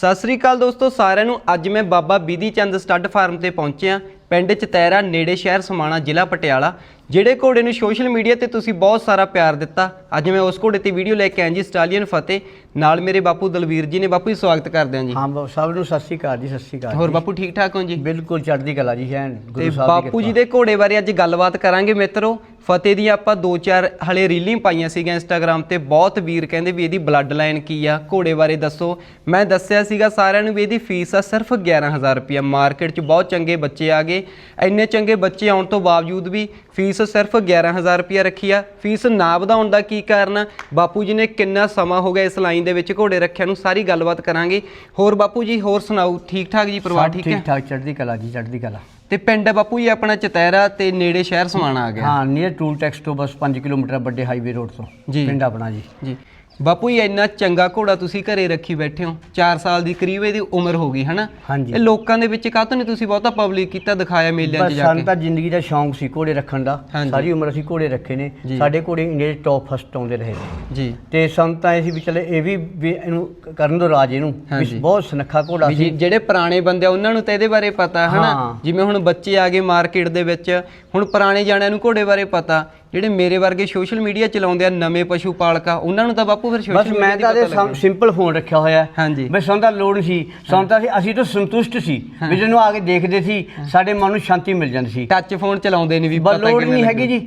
ਸਤਿ ਸ੍ਰੀ ਅਕਾਲ ਦੋਸਤੋ, ਸਾਰਿਆਂ ਨੂੰ। ਅੱਜ ਮੈਂ ਬਾਬਾ ਬੀਦੀ ਚੰਦ ਸਟੱਡ ਫਾਰਮ ਤੇ ਪਹੁੰਚਿਆ। ਪਿੰਡ ਚਤੈਰਾ, ਨੇੜੇ ਸ਼ਹਿਰ ਸਮਾਣਾ, ਜ਼ਿਲ੍ਹਾ ਪਟਿਆਲਾ। ਜਿਹੜੇ ਘੋੜੇ ਨੂੰ ਸੋਸ਼ਲ ਮੀਡੀਆ ਤੇ ਤੁਸੀਂ ਬਹੁਤ ਸਾਰਾ ਪਿਆਰ ਦਿੱਤਾ ਅੱਜ ਮੈਂ ਉਸ ਘੋੜੇ ਤੇ ਵੀਡੀਓ ਲੈ ਕੇ ਆਇਆ ਜੀ ਸਟਾਲੀਅਨ ਫਤਿਹ ਨਾਲ ਮੇਰੇ ਬਾਪੂ ਦਲਵੀਰ ਜੀ ਨੇ। ਬਾਪੂ ਜੀ ਸਵਾਗਤ ਕਰਦੇ ਹਾਂ ਜੀ। ਹਾਂ ਬਾਬੂ ਸਭ ਨੂੰ ਸਤਿ ਸ੍ਰੀ ਅਕਾਲ ਜੀ ਸਤਿ ਸ੍ਰੀ ਅਕਾਲ ਹੋਰ। ਬਾਪੂ ਠੀਕ ਠਾਕ ਹੋ ਜੀ? ਬਿਲਕੁਲ ਚੜ੍ਹਦੀ ਕਲਾ ਜੀ ਹੈ ਤੇ ਗੁਰੂ ਸਾਹਿਬ ਬਾਪੂ ਜੀ ਦੇ ਘੋੜੇ ਬਾਰੇ ਅੱਜ ਗੱਲਬਾਤ ਕਰਾਂਗੇ ਮਿੱਤਰੋ। ਫਤਿਹ ਦੀ ਆਪਾਂ ਦੋ ਚਾਰ ਹਲੇ ਰੀਲਾਂ ਪਾਈਆਂ ਸੀਗੀਆਂ ਇੰਸਟਾਗ੍ਰam ਤੇ। ਬਹੁਤ ਵੀਰ ਕਹਿੰਦੇ ਵੀ ਇਹਦੀ ਬਲੱਡ ਲਾਈਨ ਕੀ ਆ ਘੋੜੇ ਬਾਰੇ ਦੱਸੋ। ਮੈਂ ਦੱਸਿਆ ਸੀਗਾ ਸਾਰਿਆਂ ਨੂੰ ਵੀ ਇਹਦੀ ਫੀਸ ਆ ਸਿਰਫ 11000 ਰੁਪਇਆ ਮਾਰਕੀਟ 'ਚ ਬਹੁਤ ਚੰਗੇ ਬੱਚੇ ਆ ਗਏ। ਇੰਨੇ ਚੰਗੇ ਬੱਚੇ ਆਉਣ ਤੋਂ ਬਾਵਜੂਦ ਵੀ ਫੀਸ ਸਿਰਫ 11000 ਰੁਪਇਆ ਰੱਖੀ ਆ। ਫੀਸ ਨਾ ਵਧਾਉਣ ਦਾ ਕੀ ਕਾਰਨ? ਬਾਪੂ ਜੀ ਨੇ ਕਿੰਨਾ ਸਮਾਂ ਹੋ ਗਿਆ ਇਸ ਲਾਈਨ ਦੇ ਵਿੱਚ ਘੋੜੇ ਰੱਖਿਆ ਨੂੰ? ਸਾਰੀ ਗੱਲਬਾਤ ਕਰਾਂਗੇ। ਹੋਰ ਬਾਪੂ ਜੀ ਹੋਰ ਸੁਣਾਓ? ਠੀਕ ਠਾਕ ਜੀ ਪਰਿਵਾਰ ਠੀਕ ਹੈ? ਠੀਕ ਠਾਕ ਚੜ੍ਹਦੀ ਕਲਾ ਜੀ ਚੜ੍ਹਦੀ ਕਲਾ। ਤੇ ਪਿੰਡ ਬਾਪੂ ਜੀ ਆਪਣਾ ਚਤੈਰਾ ਤੇ ਨੇੜੇ ਸ਼ਹਿਰ ਸਮਾਣਾ ਆ ਗਿਆ। ਹਾਂ ਨੀਅਰ ਟੂਲ ਟੈਕਸ ਤੋਂ ਬਸ 5 ਕਿਲੋਮੀਟਰ ਵੱਡੇ ਹਾਈਵੇ ਰੋਡ ਤੋਂ। ਪਿੰਡ ਆਪਣਾ ਜੀ। ਜੀ। ਬਾਪੂ ਜੀ ਇੰਨਾ ਚੰਗਾ ਘੋੜਾ ਤੁਸੀਂ ਘਰੇ ਰੱਖੀ ਬੈਠੇ ਹੋ। 4 ਸਾਲ ਦੀ ਕਰੀਬ ਇਹਦੀ ਉਮਰ ਹੋ ਗਈ ਹਨਾ? ਹਾਂਜੀ। ਇਹ ਲੋਕਾਂ ਦੇ ਵਿੱਚ ਕਾਹਤੋਂ ਨਹੀਂ ਤੁਸੀਂ ਬਹੁਤਾ ਪਬਲਿਕ ਕੀਤਾ ਦਿਖਾਇਆ ਮੇਲਿਆਂ 'ਚ ਬਸ ਜਾ ਸਾਨੂੰ ਕੇ? ਤਾਂ ਜ਼ਿੰਦਗੀ ਦਾ ਸ਼ੌਂਕ ਸੀ ਘੋੜੇ ਰੱਖਣ ਦਾ। ਹਾਂਜੀ। ਸਾਰੀ ਉਮਰ ਅਸੀਂ ਘੋੜੇ ਰੱਖੇ ਨੇ। ਜੀ। ਸਾਡੇ ਘੋੜੇ ਇੰਡੀਆ ਦੇ ਟੌਪ ਫਸਟ ਆਉਂਦੇ ਰਹੇ ਨੇ। ਜੀ। ਤੇ ਸਾਨੂੰ ਤਾਂ ਇਹ ਸੀ ਵੀ ਚਲੇ ਇਹ ਵੀ ਵੀ ਇਹਨੂੰ ਕਰਨ ਦੋ ਰਾਜ ਇਹਨੂੰ। ਹਾਂਜੀ। ਵੀ ਬਹੁਤ ਸੁਨੱਖਾ ਘੋੜਾ ਵੀ ਜੀ- ਸੀ। ਜਿਹੜੇ ਪੁਰਾਣੇ ਬੰਦੇ ਆ ਉਹਨਾਂ ਨੂੰ ਤਾਂ ਇਹਦੇ ਬਾਰੇ ਪਤਾ ਹਨਾ? ਹਾਂ। ਜਿਵੇਂ ਹੁਣ ਬੱਚੇ ਆ ਗਏ ਮਾਰਕੀਟ ਦੇ ਵਿੱਚ ਹੁਣ ਪੁਰਾਣੇ ਜਾਣਿਆਂ ਨੂੰ ਘੋੜੇ ਬਾਰੇ ਪਤਾ। ਜਿਹੜੇ ਮੇਰੇ ਵਰਗੇ ਸੋਸ਼ਲ ਮੀਡੀਆ ਚਲਾਉਂਦੇ ਆ ਨਵੇਂ ਪਸ਼ੂ ਪਾਲਕਾ ਉਹਨਾਂ ਨੂੰ ਤਾਂ ਬਾਪੂ ਫਿਰ ਬਸ ਸੋਸ਼ਲ ਮੈਂ ਤਾਂ ਇਹ ਸਿੰਪਲ ਫੋਨ ਰੱਖਿਆ ਹੋਇਆ ਹੈ। ਹਾਂਜੀ। ਬਸ ਸਾਨੂੰ ਤਾਂ ਲੋੜ ਨਹੀਂ ਸੀ ਸਾਨੂੰ ਤਾਂ ਅਸੀਂ- ਅਸੀਂ ਤਾਂ ਸੰਤੁਸ਼ਟ ਸੀ ਵੀ ਜਿਹਨੂੰ ਆ ਕੇ ਦੇਖਦੇ ਸੀ ਸਾਡੇ ਮਨ ਨੂੰ ਸ਼ਾਂਤੀ ਮਿਲ ਜਾਂਦੀ ਸੀ ਟੱਚ ਫੋਨ ਚਲਾਉਂਦੇ ਨੇ ਵੀ ਬਸ ਲੋੜ ਨਹੀਂ। ਹੈਗੀ ਜੀ।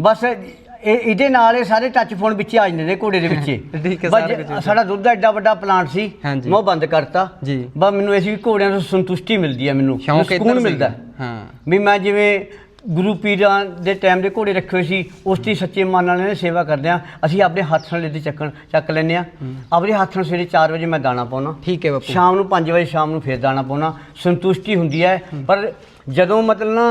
ਬਸ ਇਹ ਇਹਦੇ ਨਾਲ ਇਹ ਸਾਰੇ ਟੱਚ ਫੋਨ ਵਿੱਚ ਆ ਜਾਂਦੇ ਨੇ ਘੋੜੇ ਦੇ ਵਿੱਚ ਠੀਕ ਹੈ, ਬਸ ਸਾਰਾ ਕੁਝ। ਸਾਡਾ ਦੁੱਧ ਦਾ ਐਡਾ ਵੱਡਾ ਪਲਾਂਟ ਸੀ ਹਾਂਜੀ। ਮੈਂ ਉਹ ਬੰਦ ਕਰਤਾ ਜੀ। ਬਸ ਮੈਨੂੰ ਇਸ ਵੀ ਘੋੜਿਆਂ ਤੋਂ ਸੰਤੁਸ਼ਟੀ ਮਿਲਦੀ ਹੈ ਮੈਨੂੰ ਸ਼ੌਂਕ ਸਕੂਨ ਮਿਲਦਾ। ਹਾਂ ਵੀ ਮੈਂ ਜਿਵੇਂ ਗੁਰੂ ਪੀਰਾਂ ਦੇ ਟਾਈਮ ਦੇ ਘੋੜੇ ਰੱਖੇ ਹੋਏ ਸੀ ਉਸ ਦੀ ਸੱਚੇ ਮਨ ਨਾਲ ਇਹਨੇ ਸੇਵਾ ਕਰਦੇ ਆ ਅਸੀਂ ਆਪਣੇ ਹੱਥ ਨਾਲ ਇਹਦੇ ਚੱਕਣ ਚੱਕ ਲੈਂਦੇ ਆ ਆਪਣੇ ਹੱਥ ਨਾਲ ਸਵੇਰੇ 4 ਵਜੇ ਮੈਂ ਦਾਣਾ ਪਾਉਣਾ ਠੀਕ ਹੈ ਬਾਪੂ। ਸ਼ਾਮ ਨੂੰ 5 ਵਜੇ ਸ਼ਾਮ ਨੂੰ ਫੇਰ ਦਾਣਾ ਪਾਉਣਾ ਸੰਤੁਸ਼ਟੀ ਹੁੰਦੀ ਹੈ। ਪਰ ਜਦੋਂ ਮਤਲਬ ਨਾ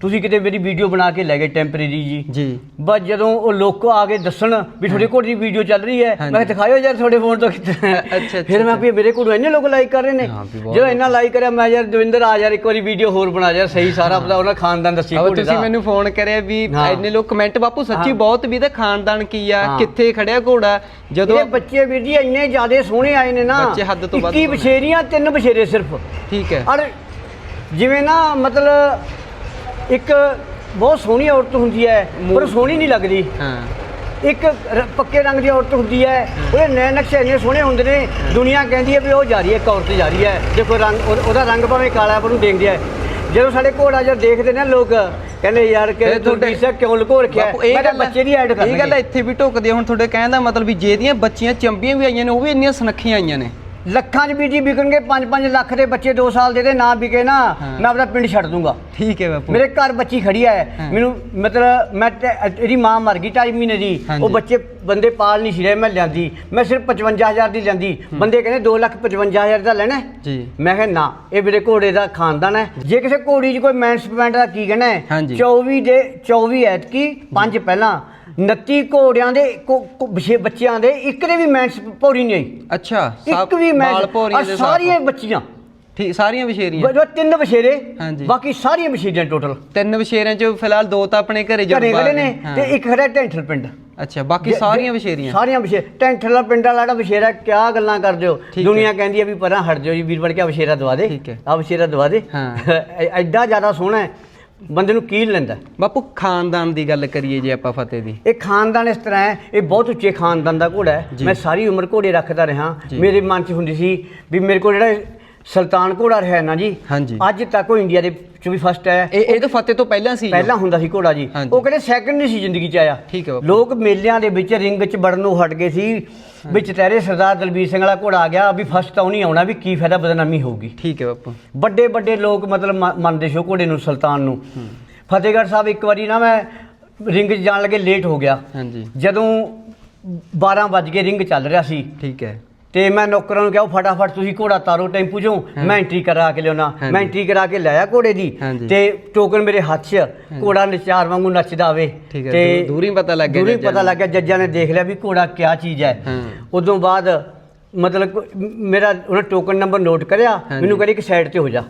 ਤੁਸੀਂ ਕਿਤੇ ਮੇਰੀ ਵੀਡੀਓ ਬਣਾ ਕੇ ਲੈ ਗਏ ਟੈਂਪਰੇਰੀ ਜੀ ਜੀ ਬਸ ਜਦੋਂ ਉਹ ਲੋਕ ਆ ਕੇ ਦੱਸਣ ਵੀ ਤੁਹਾਡੇ ਕੋਲ ਦੀ ਵੀਡੀਓ ਚੱਲ ਰਹੀ ਹੈ। ਮੈਂ ਕਿਹਾ ਦਿਖਾਇਓ ਯਾਰ ਤੁਹਾਡੇ ਫੋਨ ਤੋਂ। ਅੱਛਾ, ਫਿਰ ਮੈਂ ਵੀ ਮੇਰੇ ਕੋਲ ਇੰਨੇ ਲੋਕ ਲਾਈਕ ਕਰ ਰਹੇ ਨੇ ਜਦੋਂ ਇੰਨਾ ਲਾਈਕ ਕਰਿਆ ਮੈਂ ਯਾਰ ਦਵਿੰਦਰ ਆ ਯਾਰ ਇੱਕ ਵਾਰੀ ਵੀਡੀਓ ਹੋਰ ਬਣਾ ਯਾਰ ਸਹੀ ਸਾਰਾ ਪਤਾ ਉਹਨਾਂ ਖਾਨਦਾਨ ਦੱਸੀ ਘੋੜੇ ਤੁਸੀਂ ਦਾ ਮੈਨੂੰ ਫੋਨ ਕਰਿਆ ਵੀ। ਇੰਨੇ ਲੋਕ ਕਮੈਂਟ ਬਾਪੂ ਸੱਚੀ। ਬਹੁਤ ਵੀ ਇਹਦਾ ਖਾਨਦਾਨ ਕੀ ਆ। ਕਿੱਥੇ ਖੜਿਆ ਘੋੜਾ ਜਦੋਂ ਇਹ ਬੱਚੇ ਵੀਰ ਜੀ ਇੰਨੇ ਜ਼ਿਆਦੇ ਸੋਹਣੇ ਆਏ ਨੇ ਨਾ ਬੱਚੇ ਹੱਦ ਤੋਂ ਵੱਧ 21 ਸੋਹਣੇ। ਬਛੇਰੀਆਂ ਤਿੰਨ ਬਛੇਰੇ ਸਿਰਫ ਠੀਕ ਹੈ ਔਰ ਜਿਵੇਂ ਨਾ ਮਤਲਬ ਇੱਕ ਬਹੁਤ ਸੋਹਣੀ ਔਰਤ ਹੁੰਦੀ ਹੈ ਪਰ ਸੋਹਣੀ ਨਹੀਂ ਲੱਗਦੀ। ਹਾਂ। ਇੱਕ ਰ- ਪੱਕੇ ਰੰਗ ਦੀ ਔਰਤ ਹੁੰਦੀ ਹੈ ਉਹਦੇ ਨੈਣ ਨਕਸ਼ੇ ਇੰਨੇ ਸੋਹਣੇ ਹੁੰਦੇ ਨੇ ਦੁਨੀਆ ਕਹਿੰਦੀ ਹੈ ਵੀ ਉਹ ਜਾ ਰਹੀ ਹੈ ਇੱਕ ਔਰਤ ਜਾ ਰਹੀ ਹੈ। ਦੇਖੋ ਰੰਗ ਉਹ- ਉਹਦਾ ਰੰਗ ਭਾਵੇਂ ਕਾਲਾ ਪਰ ਉਹਨੂੰ ਦੇਖਦੇ ਆ। ਜਦੋਂ ਸਾਡੇ ਘੋੜਾ ਜਦ ਦੇਖਦੇ ਨੇ ਲੋਕ ਕਹਿੰਦੇ ਯਾਰ ਕਿ ਇਹ ਤੁਹਾਡੇ- ਤੁਹਾਡੇ ਕਿਉਂ ਲੁਕੋ ਰੱਖਿਆ? ਬਾਪੂ ਇਹ ਮੈਂ ਗੱਲ ਬੱਚੇ ਦੀ ਐਡ ਕਰ ਇਹ ਗੱਲ ਇੱਥੇ ਵੀ ਢੁਕਦੀ ਆ ਹੁਣ ਤੁਹਾਡੇ ਕਹਿਣ ਦਾ ਮਤਲਬ ਵੀ ਜਿਹਦੀਆਂ ਬੱਚੀਆਂ ਚੰਬੀਆਂ ਵੀ ਆਈਆਂ ਨੇ ਉਹ ਵੀ ਇੰਨੀਆਂ ਸੁਨੱਖੀਆਂ ਆਈਆਂ ਨੇ। ਲੱਖਾਂ ਚ ਵੀ ਜੀ ਵਿਕਣਗੇ 5-5 ਲੱਖ ਦੇ ਬੱਚੇ 2 ਸਾਲ ਦੇ ਦੇ ਨਾ ਵਿਕੇ ਨਾ। ਮੈਂ ਆਪਣਾ ਪਿੰਡ ਛੱਡ ਦੂੰਗਾ। ਠੀਕ ਹੈ ਬਾਪੂ। ਮੇਰੇ ਘਰ ਬੱਚੀ ਖੜੀ ਹੈ। ਮੈਨੂੰ ਮਤਲਬ ਮੈਂ ਤੇ- ਇਹਦੀ ਮਾਂ ਮਰ ਗਈ ਢਾਈ ਮਹੀਨੇ ਦੀ। ਹਾਂਜੀ। ਉਹ ਬੱਚੇ ਬੰਦੇ ਪਾਲ ਨਹੀਂ ਸੀ ਰਹੇ ਮੈਂ ਲਿਆਂਦੀ। ਮੈਂ ਸਿਰਫ 55000 ਦੀ ਲਿਆਂਦੀ। ਬੰਦੇ ਕਹਿੰਦੇ 255000 ਦਾ ਲੈਣਾ ਹੈ? ਜੀ। ਮੈਂ ਕਿਹਾ ਨਾ ਇਹ ਮੇਰੇ ਘੋੜੇ ਦਾ ਖਾਨਦਾਨ ਹੈ। ਜੇ ਕਿਸੇ ਘੋੜੀ 'ਚ ਕੋਈ ਮੈਨਸਪਮੈਂਟ ਦਾ ਕੀ ਕਹਿਣਾ ਹੈ? ਹਾਂਜੀ। 24 ਦੇ 24 ਐਤਕੀ ਪੰਜ ਪਹਿਲਾਂ। 29 ਘੋੜਿਆਂ ਦੇ ਕੋ- ਕੋ- ਬੱਚੇ- ਬੱਚਿਆਂ ਦੇ ਇੱਕ ਦੇ ਵੀ ਮੈਨਸ ਪੌੜੀ ਨਹੀਂ ਆਈ। ਅੱਛਾ ਇੱਕ ਵੀ ਔਰ ਦੇ ਸਾਰੀਆਂ ਬੱਚੀਆਂ। ਠੀਕ ਸਾਰੀਆਂ ਵਿਸ਼ੇਰੀਆਂ। ਜੋ ਤਿੰਨ ਬਸ਼ੇਰੇ ਹਾਂਜੀ। ਬਾਕੀ ਸਾਰੀਆਂ ਬਸ਼ੇਰੀਆਂ ਟੋਟਲ ਤਿੰਨ ਵਿਸ਼ੇਰਿਆਂ ਚ ਫਿਲਹਾਲ ਦੋ ਤਾਂ ਆਪਣੇ ਘਰੇ ਘਰੇ ਜੁੜਵਾ ਖੜੇ ਨੇ। ਤੇ ਇੱਕ ਖੜਾ ਢੈਂਠਲ ਪਿੰਡ। ਅੱਛਾ ਬਾਕੀ ਸਾਰੀਆਂ ਵਿਸ਼ੇਰੀਆਂ। ਸਾਰੀਆਂ ਬਸ਼ੇ ਢੈਂਠਲ ਦਾ ਪਿੰਡ ਵਾਲਾ ਜਿਹੜਾ ਬਸ਼ੇਰਾ ਕਿਆ ਗੱਲਾਂ ਕਰਦੇ ਹੋ? ਠੀਕ ਦੁਨੀਆ ਕਹਿੰਦੀ ਹੈ ਵੀ ਪਰਾਂ ਹਟ ਜਾਓ ਜੀ ਵੀਰ ਬਣ ਕੇ ਬਸ਼ੇਰਾ ਦਵਾ ਦੇ। ਠੀਕ ਹੈ। ਆ ਬਸ਼ੇਰਾ ਦਵਾ ਦੇ। ਹਾਂ। ਐ- ਐਡਾ ਜ਼ਿਆਦਾ ਸੋਹਣਾ ਹੈ। ਬੰਦੇ ਨੂੰ ਕੀਲ ਲੈਂਦਾ ਬਾਪੂ ਖਾਨਦਾਨ ਦੀ ਗੱਲ ਕਰੀਏ ਜੇ ਆਪਾਂ ਫਤਿਹ ਦੀ ਇਹ ਖਾਨਦਾਨ ਇਸ ਤਰ੍ਹਾਂ ਹੈ ਇਹ ਬਹੁਤ ਉੱਚੇ ਖਾਨਦਾਨ ਦਾ ਘੋੜਾ ਹੈ। ਮੈਂ ਸਾਰੀ ਉਮਰ ਘੋੜੇ ਰੱਖਦਾ ਰਿਹਾ। ਮੇਰੇ ਮਨ 'ਚ ਹੁੰਦੀ ਸੀ ਵੀ ਮੇਰੇ ਕੋਲ ਜਿਹੜਾ ਸੁਲਤਾਨ ਘੋੜਾ ਰਿਹਾ ਨਾ ਜੀ। ਹਾਂਜੀ। ਅੱਜ ਤੱਕ ਉਹ ਇੰਡੀਆ ਦੇ ਵਿੱਚ ਵੀ ਫਸਟ ਹੈ। ਇਹ ਇਹ ਤਾਂ ਫਤਿਹ ਤੋਂ ਪਹਿਲਾਂ ਸੀ। ਪਹਿਲਾਂ ਹੁੰਦਾ ਸੀ ਘੋੜਾ ਜੀ। ਹਾਂਜੀ। ਉਹ ਕਹਿੰਦੇ ਸੈਕਿੰਡ ਨਹੀਂ ਸੀ ਜ਼ਿੰਦਗੀ 'ਚ ਆਇਆ। ਠੀਕ ਹੈ ਬਾਪੂ। ਲੋਕ ਮੇਲਿਆਂ ਦੇ ਵਿੱਚ ਰਿੰਗ 'ਚ ਵੜਨ ਨੂੰ ਹਟ ਗਏ ਸੀ। ਵਿੱਚ ਤੇਰੇ ਸਰਦਾਰ ਦਲਬੀਰ ਸਿੰਘ ਵਾਲਾ ਘੋੜਾ ਆ ਗਿਆ ਵੀ ਫਸਟ ਤਾਂ ਉਹ ਨਹੀਂ ਆਉਣਾ ਵੀ ਕੀ ਫਾਇਦਾ ਬਦਨਾਮੀ ਹੋਊਗੀ। ਠੀਕ ਹੈ ਬਾਪੂ ਵੱਡੇ ਵੱਡੇ ਲੋਕ ਮਤਲਬ ਮੰਨਦੇ ਸੀ ਉਹ ਘੋੜੇ ਨੂੰ ਸੁਲਤਾਨ ਨੂੰ। ਫਤਿਹਗੜ੍ਹ ਸਾਹਿਬ ਇੱਕ ਵਾਰੀ ਨਾ ਮੈਂ ਰਿੰਗ 'ਚ ਜਾਣ ਲੱਗੇ ਲੇਟ ਹੋ ਗਿਆ। ਹਾਂਜੀ। ਜਦੋਂ 12 ਵੱਜ ਕੇ ਰਿੰਗ ਚੱਲ ਰਿਹਾ ਸੀ। ਠੀਕ ਹੈ। ਤੇ ਮੈਂ ਨੌਕਰਾਂ ਨੂੰ ਕਿਹਾ ਉਹ ਫਟਾਫਟ ਤੁਸੀਂ ਘੋੜਾ ਤਾਰੋ ਟੈਂਪੂ 'ਚੋਂ ਮੈਂ ਐਂਟਰੀ ਕਰਾ ਕੇ ਲਿਆਉਣਾ। ਮੈਂ ਐਂਟਰੀ ਕਰਾ ਕੇ ਲਿਆਇਆ ਘੋੜੇ ਦੀ। ਤੇ ਟੋਕਨ ਮੇਰੇ ਹੱਥ 'ਚ ਘੋੜਾ ਨਚਾਰ ਵਾਂਗੂ ਨੱਚਦਾ ਆਵੇ ਦੂ- ਦੂਰੀ ਪਤਾ ਲੱਗ ਗਿਆ ਦੂਰੀ ਪਤਾ। ਲੱਗ ਗਿਆ ਜੱਜਾਂ ਨੇ ਦੇਖ ਲਿਆ ਵੀ ਘੋੜਾ ਕਿਆ ਚੀਜ਼ ਹਾਂ। ਉਦੋਂ ਬਾਅਦ ਮਤਲਬ ਕੋ- ਮ- ਮੇਰਾ ਉਹਨਾਂ ਟੋਕਨ ਨੰਬਰ ਨੋਟ ਕਰਿਆ। ਮੈਨੂੰ ਕਹਿੰਦੇ ਕਿ ਸਾਈਡ ਤੇ ਹੋ ਜਾ।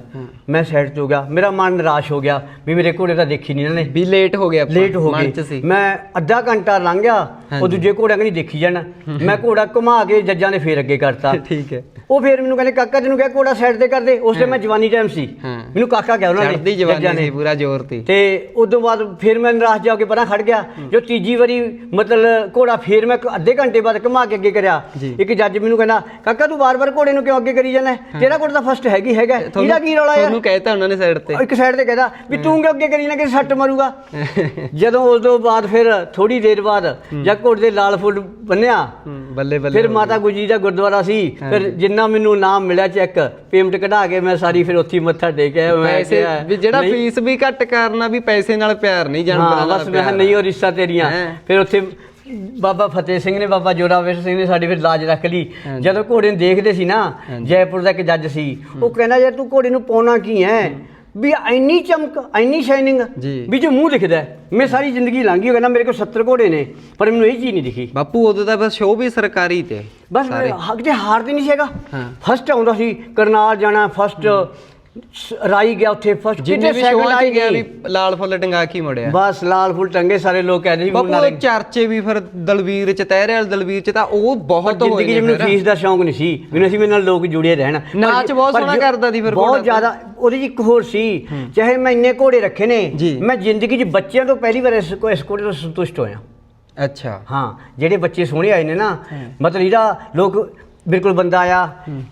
ਮੈਂ ਸਾਈਡ ਤੇ ਹੋ ਗਿਆ। ਮੇਰਾ ਮਨ ਨਿਰਾਸ਼ ਹੋ ਗਿਆ ਵੀ ਮੇਰੇ ਘੋੜੇ ਤਾਂ ਦੇਖੀ ਨਹੀਂ ਇਹਨਾਂ ਨੇ। ਵੀ ਲੇਟ ਹੋ ਗਿਆ ਲੇਟ ਹੋ ਸੀ। ਮੈਂ ਅੱਧਾ ਘੰਟਾ ਲੰਘ ਗਿਆ ਉਹ। ਦੂਜੇ ਘੋੜਿਆਂ ਕਨੀ ਦੇਖੀ ਜਾਣ। ਮੈਂ ਘੋੜਾ ਘੁਮਾ ਕੇ ਜੱਜਾਂ ਨੇ ਫੇਰ ਅੱਗੇ ਕਰਤਾ। ਠੀਕ ਹੈ। ਉਹ ਫੇਰ ਮੈਨੂੰ ਕਹਿੰਦੇ ਕਾਕਾ ਤੈਨੂੰ ਕਿਹਾ ਘੋੜਾ ਸਾਈਡ ਤੇ ਕਰ ਦੇ। ਉਸ ਟਾਈਮ ਮੈਂ ਜਵਾਨੀ ਟਾਈਮ ਸੀ। ਹਾਂ। ਮੈਨੂੰ ਕਾਕਾ ਕਿਹਾ ਉਹਨਾਂ ਨੇ ਜਵਾਨੀ ਸੀ ਪੂਰਾ ਜ਼ੋਰ ਤੇ। ਤੇ ਉਦੋਂ ਬਾਅਦ ਫਿਰ ਮੈਂ ਨਿਰਾਸ਼ ਜਾ ਕੇ ਪਰਾਂ ਖੜ ਗਿਆ। ਜੋ ਤੀਜੀ ਵਾਰੀ ਮਤਲਬ ਘੋੜਾ ਫੇਰ ਮੈਂ ਅੱਧੇ ਘੰਟੇ ਬਾਅਦ ਘੁਮਾ ਕੇ ਅੱਗੇ ਕਰਿਆ। ਜੀ। ਇੱਕ ਜੱਜ ਮੈਨੂੰ ਕਹਿੰਦਾ ਕਾਕਾ ਤੂੰ ਵਾਰ-ਵਾਰ ਘੋੜੇ ਨੂੰ ਕਿਉਂ ਅੱਗੇ ਕਰੀ ਜਾਂਦਾ? ਹੈ? ਤੇਰਾ ਘੋੜਾ ਤਾਂ ਫਸਟ ਹੈਗੀ ਹੈਗਾ। ਇਹਦਾ ਕੀ ਰੌਲਾ ਯਾਰ ਤੁਹਾਨੂੰ ਕਹਿਤਾ ਉਹਨਾਂ ਨੇ ਸਾਈਡ ਤੇ। ਇੱਕ ਸਾਈਡ ਤੇ ਕਹਿੰਦਾ ਵੀ ਤੂੰ ਕਿਉਂ ਅੱਗੇ ਕਰੀ ਨਾ ਕਿ ਸੱਟ ਮਾਰੂਗਾ? ਜਦੋਂ ਉਸ ਤੋਂ ਬਾਅਦ ਫਿਰ ਥੋੜੀ ਦੇਰ ਬਾਅਦ ਜਦ ਘੋੜੇ ਦੇ ਲਾਲ ਫੁੱਲ ਬੰਨਿਆ ਬੱਲੇ ਬੱਲੇ ਫਿਰ ਮਾਤਾ ਗੁਜਰੀ ਦਾ ਗੁਰਦੁਆਰਾ ਸੀ। ਫਿਰ ਜਿੰਨਾ ਮੈਨੂੰ ਨਾਮ ਮਿਲਿਆ ਚੈੱਕ ਪੇਮੈਂਟ ਕਢਾ ਕੇ ਮੈਂ ਸਾਰੀ ਫਿਰ ਉੱਥੇ ਮੱਥਾ ਟੇਕਿਆ ਮੈਂ ਕਿਹਾ, ਵੀ ਜਿਹੜਾ ਫੀਸ ਵੀ ਘੱਟ ਕਰਨਾ ਵੀ ਪੈਸੇ ਨਾਲ ਪਿਆਰ ਨਹੀਂ ਨਾਲ ਬਸ ਮੈਂ ਨਹੀਂ ਉਹ ਰਿਸ਼ਤਾ ਤੇਰੀਆਂ। ਫਿਰ ਉੱਥੇ ਬਾਬਾ ਫਤਿਹ ਸਿੰਘ ਨੇ ਬਾਬਾ ਜੋਰਾਵਰ ਸਿੰਘ ਨੇ ਸਾਡੀ ਫਿਰ ਲਾਜ ਰੱਖ ਲਈ। ਜਦੋਂ ਘੋੜੇ ਨੂੰ ਦੇਖਦੇ ਸੀ ਨਾ। ਜੈਪੁਰ ਦਾ ਇੱਕ ਜੱਜ ਸੀ ਉਹ ਕਹਿੰਦਾ ਯਾਰ ਤੂੰ ਘੋੜੇ ਨੂੰ ਪਾਉਣਾ ਕੀ ਹੈ ਵੀ ਇੰਨੀ ਚਮਕ ਇੰਨੀ ਸ਼ਾਈਨਿੰਗ। ਵੀ ਜੋ ਮੂੰਹ ਦਿਖਦਾ। ਮੈਂ ਸਾਰੀ ਜ਼ਿੰਦਗੀ ਲੰਘੀ ਉਹ ਕਹਿੰਦਾ ਮੇਰੇ ਕੋਲ 70 ਘੋੜੇ ਨੇ ਪਰ ਮੈਨੂੰ ਇਹ ਚੀਜ਼ ਨਹੀਂ ਦਿਖੀ ਬਾਪੂ ਉਦੋਂ ਤਾਂ ਬਸ ਸ਼ੋਅ ਵੀ ਸਰਕਾਰੀ ਤੇ ਬਸ। ਹੱਕ ਤੇ ਹਾਰਦੇ ਨਹੀਂ ਸੀਗਾ। ਫਸਟ ਆਉਂਦਾ ਸੀ ਕਰਨਾਲ ਜਾਣਾ ਫਸਟ ਰਾਈ ਗਿਆ ਉੱਥੇ ਫਸਟ ਜਿੰਨੇ ਵੀ ਸ਼ੋਅ ਚ ਗਿਆ ਵੀ ਲਾਲ ਫੁੱਲ ਟੰਗਾ ਕੇ ਮੁੜਿਆ? ਬਸ ਲਾਲ ਫੁੱਲ ਟੰਗੇ ਸਾਰੇ ਲੋਕ ਕਹਿੰਦੇ ਸੀ ਬਾਪੂ ਉਹ ਚਰਚੇ ਵੀ ਫਿਰ ਦਲਵੀਰ ਚ ਤਹਿਰੇ ਵਾਲ ਦਲਵੀਰ ਚ ਤਾਂ ਉਹ ਬਹੁਤ ਹੋਏ ਜ਼ਿੰਦਗੀ ਮੈਨੂੰ। ਫੀਸ ਦਾ ਸ਼ੌਂਕ ਨਹੀਂ ਸੀ। ਮੈਨੂੰ ਸੀ ਮੇਰੇ ਨਾਲ ਲੋਕ ਜੁੜੇ ਰਹਿਣ। ਨਾਚ ਬਹੁਤ ਸੋਹਣਾ ਕਰਦਾ ਸੀ ਫਿਰ ਬਹੁਤ। ਜ਼ਿਆਦਾ ਉਹਦੇ ਇੱਕ ਹੋਰ ਸੀ। ਚਾਹੇ ਮੈਂ ਇੰਨੇ ਘੋੜੇ ਰੱਖੇ ਨੇ। ਮੈਂ ਜ਼ਿੰਦਗੀ 'ਚ ਬੱਚਿਆਂ ਤੋਂ ਪਹਿਲੀ ਵਾਰ ਇਸ ਇਸ ਘੋੜੇ ਤੋਂ ਸੰਤੁਸ਼ਟ ਹੋਇਆ। ਅੱਛਾ। ਹਾਂ ਜਿਹੜੇ ਬੱਚੇ ਸੋਹਣੇ ਆਏ ਨੇ ਨਾ ਮਤਲਬ ਇਹਦਾ ਲੋਕ ਬਿਲਕੁਲ ਬੰਦਾ ਆਇਆ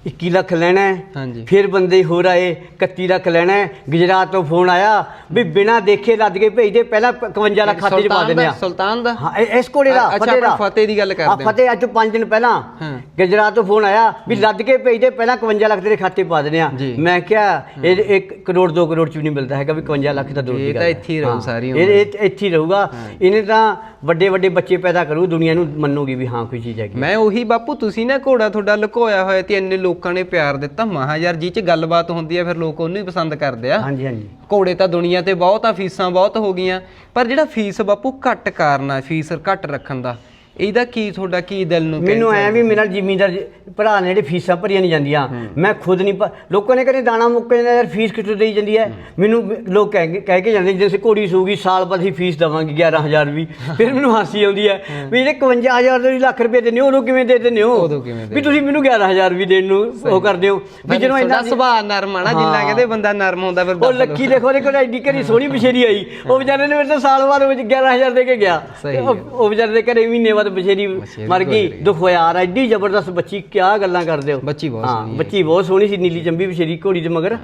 21 ਲੱਖ ਲੈਣਾ ਹੈ। ਹਾਂਜੀ। ਫਿਰ ਬੰਦੇ ਹੋਰ ਆਏ 31 ਲੱਖ ਲੈਣਾ ਹੈ। ਗੁਜਰਾਤ ਤੋਂ ਫੋਨ ਆਇਆ ਵੀ ਬਿਨਾਂ ਦੇਖੇ ਲੱਦ ਕੇ ਭੇਜਦੇ ਪਹਿਲਾਂ 51 ਲੱਖ ਖਾਤੇ 'ਚ ਪਾ ਸੁਲਤਾਨ ਦਿੰਦੇ ਦਾ ਆ ਸੁਲਤਾਨ ਦਾ ਹਾਂ ਇਹ- ਇਸ ਘੋੜੇ ਦਾ ਅੱਛਾ, ਫਤਿਹ ਦਾ ਆਪਾਂ ਫਤਿਹ ਦੀ ਗੱਲ ਕਰਦੇ ਹਾਂ ਹਾਂ। ਫਤਿਹ ਅੱਜ ਤੋਂ 5 ਦਿਨ ਪਹਿਲਾਂ ਹਾਂ। ਗੁਜਰਾਤ ਤੋਂ ਫੋਨ ਆਇਆ ਵੀ ਲੱਦ ਕੇ ਭੇਜਦੇ ਪਹਿਲਾਂ 51 ਲੱਖ ਤੇਰੇ ਖਾਤੇ ਪਾ ਦਿੰਦੇ ਆ ਜੀ। ਮੈਂ ਕਿਹਾ ਇਹ 1 ਕਰੋੜ 2 ਕਰੋੜ ਚ ਵੀ ਨਹੀਂ ਮਿਲਦਾ ਹੈਗਾ ਵੀ 51 ਲੱਖ ਤਾਂ ਦੂਰ ਦੀ ਇਹ ਗੱਲ ਤਾਂ ਹੈ। ਇੱਥੇ ਹੀ ਰਹੂ ਹਾਂ, ਸਾਰੀ ਇਹ ਉਮਰ। ਇਹ ਇੱਥੇ ਹੀ ਰਹੂਗਾ ਇਹਨੇ ਤਾਂ ਵੱਡੇ ਵੱਡੇ ਬੱਚੇ ਪੈਦਾ ਕਰੂ ਦੁਨੀਆ ਨੂੰ ਮੰਨੂਗੀ ਵੀ ਹਾਂ ਕੋਈ ਚੀਜ਼ ਹੈਗੀ ਮੈਂ ਉਹੀ ਬਾਪੂ ਤੁਸੀਂ ਨਾ ਘੋੜਾ ਤੁਹਾਡਾ ਲੁਕੋਇਆ ਹੋਇਆ ਤੇ ਇੰਨੇ ਲੋਕਾਂ ਨੇ ਪਿਆਰ ਦਿੱਤਾ ਮਹਾ ਯਾਰ ਜੀ ਚ ਗੱਲਬਾਤ ਹੁੰਦੀ ਹੈ ਫਿਰ ਲੋਕ ਉਹਨੂੰ ਹੀ ਪਸੰਦ ਕਰਦੇ ਆ। ਹਾਂਜੀ ਹਾਂਜੀ। ਘੋੜੇ ਤਾਂ ਦੁਨੀਆ ਤੇ ਬਹੁਤ ਆ ਫੀਸਾਂ ਬਹੁਤ ਹੋ ਗਈਆਂ ਪਰ ਜਿਹੜਾ ਫੀਸ ਬਾਪੂ ਘੱਟ ਕਾਰਨ ਆ ਫੀਸ ਘੱਟ ਰੱਖਣ ਦਾ। ਇਹਦਾ ਕੀ ਤੁਹਾਡਾ ਕੀ ਦਿਲ ਨੂੰ ਮੈਨੂੰ ਐ ਵੀ ਮੇਰਾ ਜ਼ਿਮੀਂਦਾਰ ਜ- ਭਰਾ ਨੇ ਜਿਹੜੇ ਫੀਸਾਂ ਭਰੀਆਂ ਨਹੀਂ ਜਾਂਦੀਆਂ। ਮੈਂ ਖੁਦ ਨਹੀਂ ਲੋਕਾਂ ਨੇ ਕਦੇ ਦਾਣਾ ਮੁੱਕ ਜਾਂਦਾ ਯਾਰ ਫੀਸ ਕਿੱਥੋਂ ਦੇਈ ਜਾਂਦੀ ਹੈ। ਮੈਨੂੰ ਲੋਕ ਕਹਿ ਕੇ- ਕਹਿ ਕੇ ਜਾਂਦੇ ਜਿਵੇਂ ਘੋੜੀ ਸੂਗੀ ਸਾਲ ਬਾਅਦ ਹੀ ਫੀਸ ਦੇਵਾਂਗੇ 11000 ਵੀ। ਫਿਰ ਮੈਨੂੰ ਹਾਸੀ ਆਉਂਦੀ ਹੈ। ਵੀ ਜਿਹੜੇ 51000 ਦੇ ਲੱਖ ਰੁਪਏ ਦਿੰਦੇ ਹੋ ਉਦੋਂ ਕਿਵੇਂ ਦੇ ਦਿੰਦੇ ਹੋ? ਦੇ ਵੀ ਤੁਸੀਂ ਮੈਨੂੰ 11000 ਵੀ ਦੇਣ ਨੂੰ ਉਹ ਕਰਦੇ ਹੋ। ਵੀ ਜਦੋਂ ਇੰਨਾ ਸੁਭਾਅ ਨਰਮ ਆ ਨਾ ਜਿੰਨਾ। ਕਹਿੰਦੇ ਬੰਦਾ ਨਰਮ ਹੁੰਦਾ ਫਿਰ ਉਹ। ਲੱਕੀ ਦੇਖੋ ਉਹਦੇ ਕੋਲ ਐਡੀ ਘਰੀ ਸੋਹਣੀ ਬਸ਼ੇਰੀ ਆਈ। ਉਹ ਵਿਚਾਰੇ ਨੇ ਮੇਰੇ ਤੋਂ ਸਾਲ ਬਾਅਦ ਵਿੱਚ 11000 ਦੇ ਕੇ ਗਿਆ। ਉਹ- ਵਿਚਾਰੇ ਦੇ ਘਰੇ ਮਹੀਨੇ ਬਾਅਦ ਬਸ਼ੇਰੀ ਬਸ਼ੇਰੀ ਮਰ ਗਈ। ਦੁੱਖ ਹੋਇਆ। ਯਾਰ ਐਡੀ ਜ਼ਬਰਦਸਤ ਬੱਚੀ ਕਿਆ ਗੱਲਾਂ ਕਰਦੇ ਹੋ? ਬੱਚੀ ਬਹੁਤ ਸੋਹਣੀ ਹੈ। ਬੱਚੀ ਬਹੁਤ ਸੋਹਣੀ ਸੀ ਨੀਲੀ ਚੰਬੀ ਬਸ਼ੇਰੀ ਘੋੜੀ ਦੇ ਮਗਰ।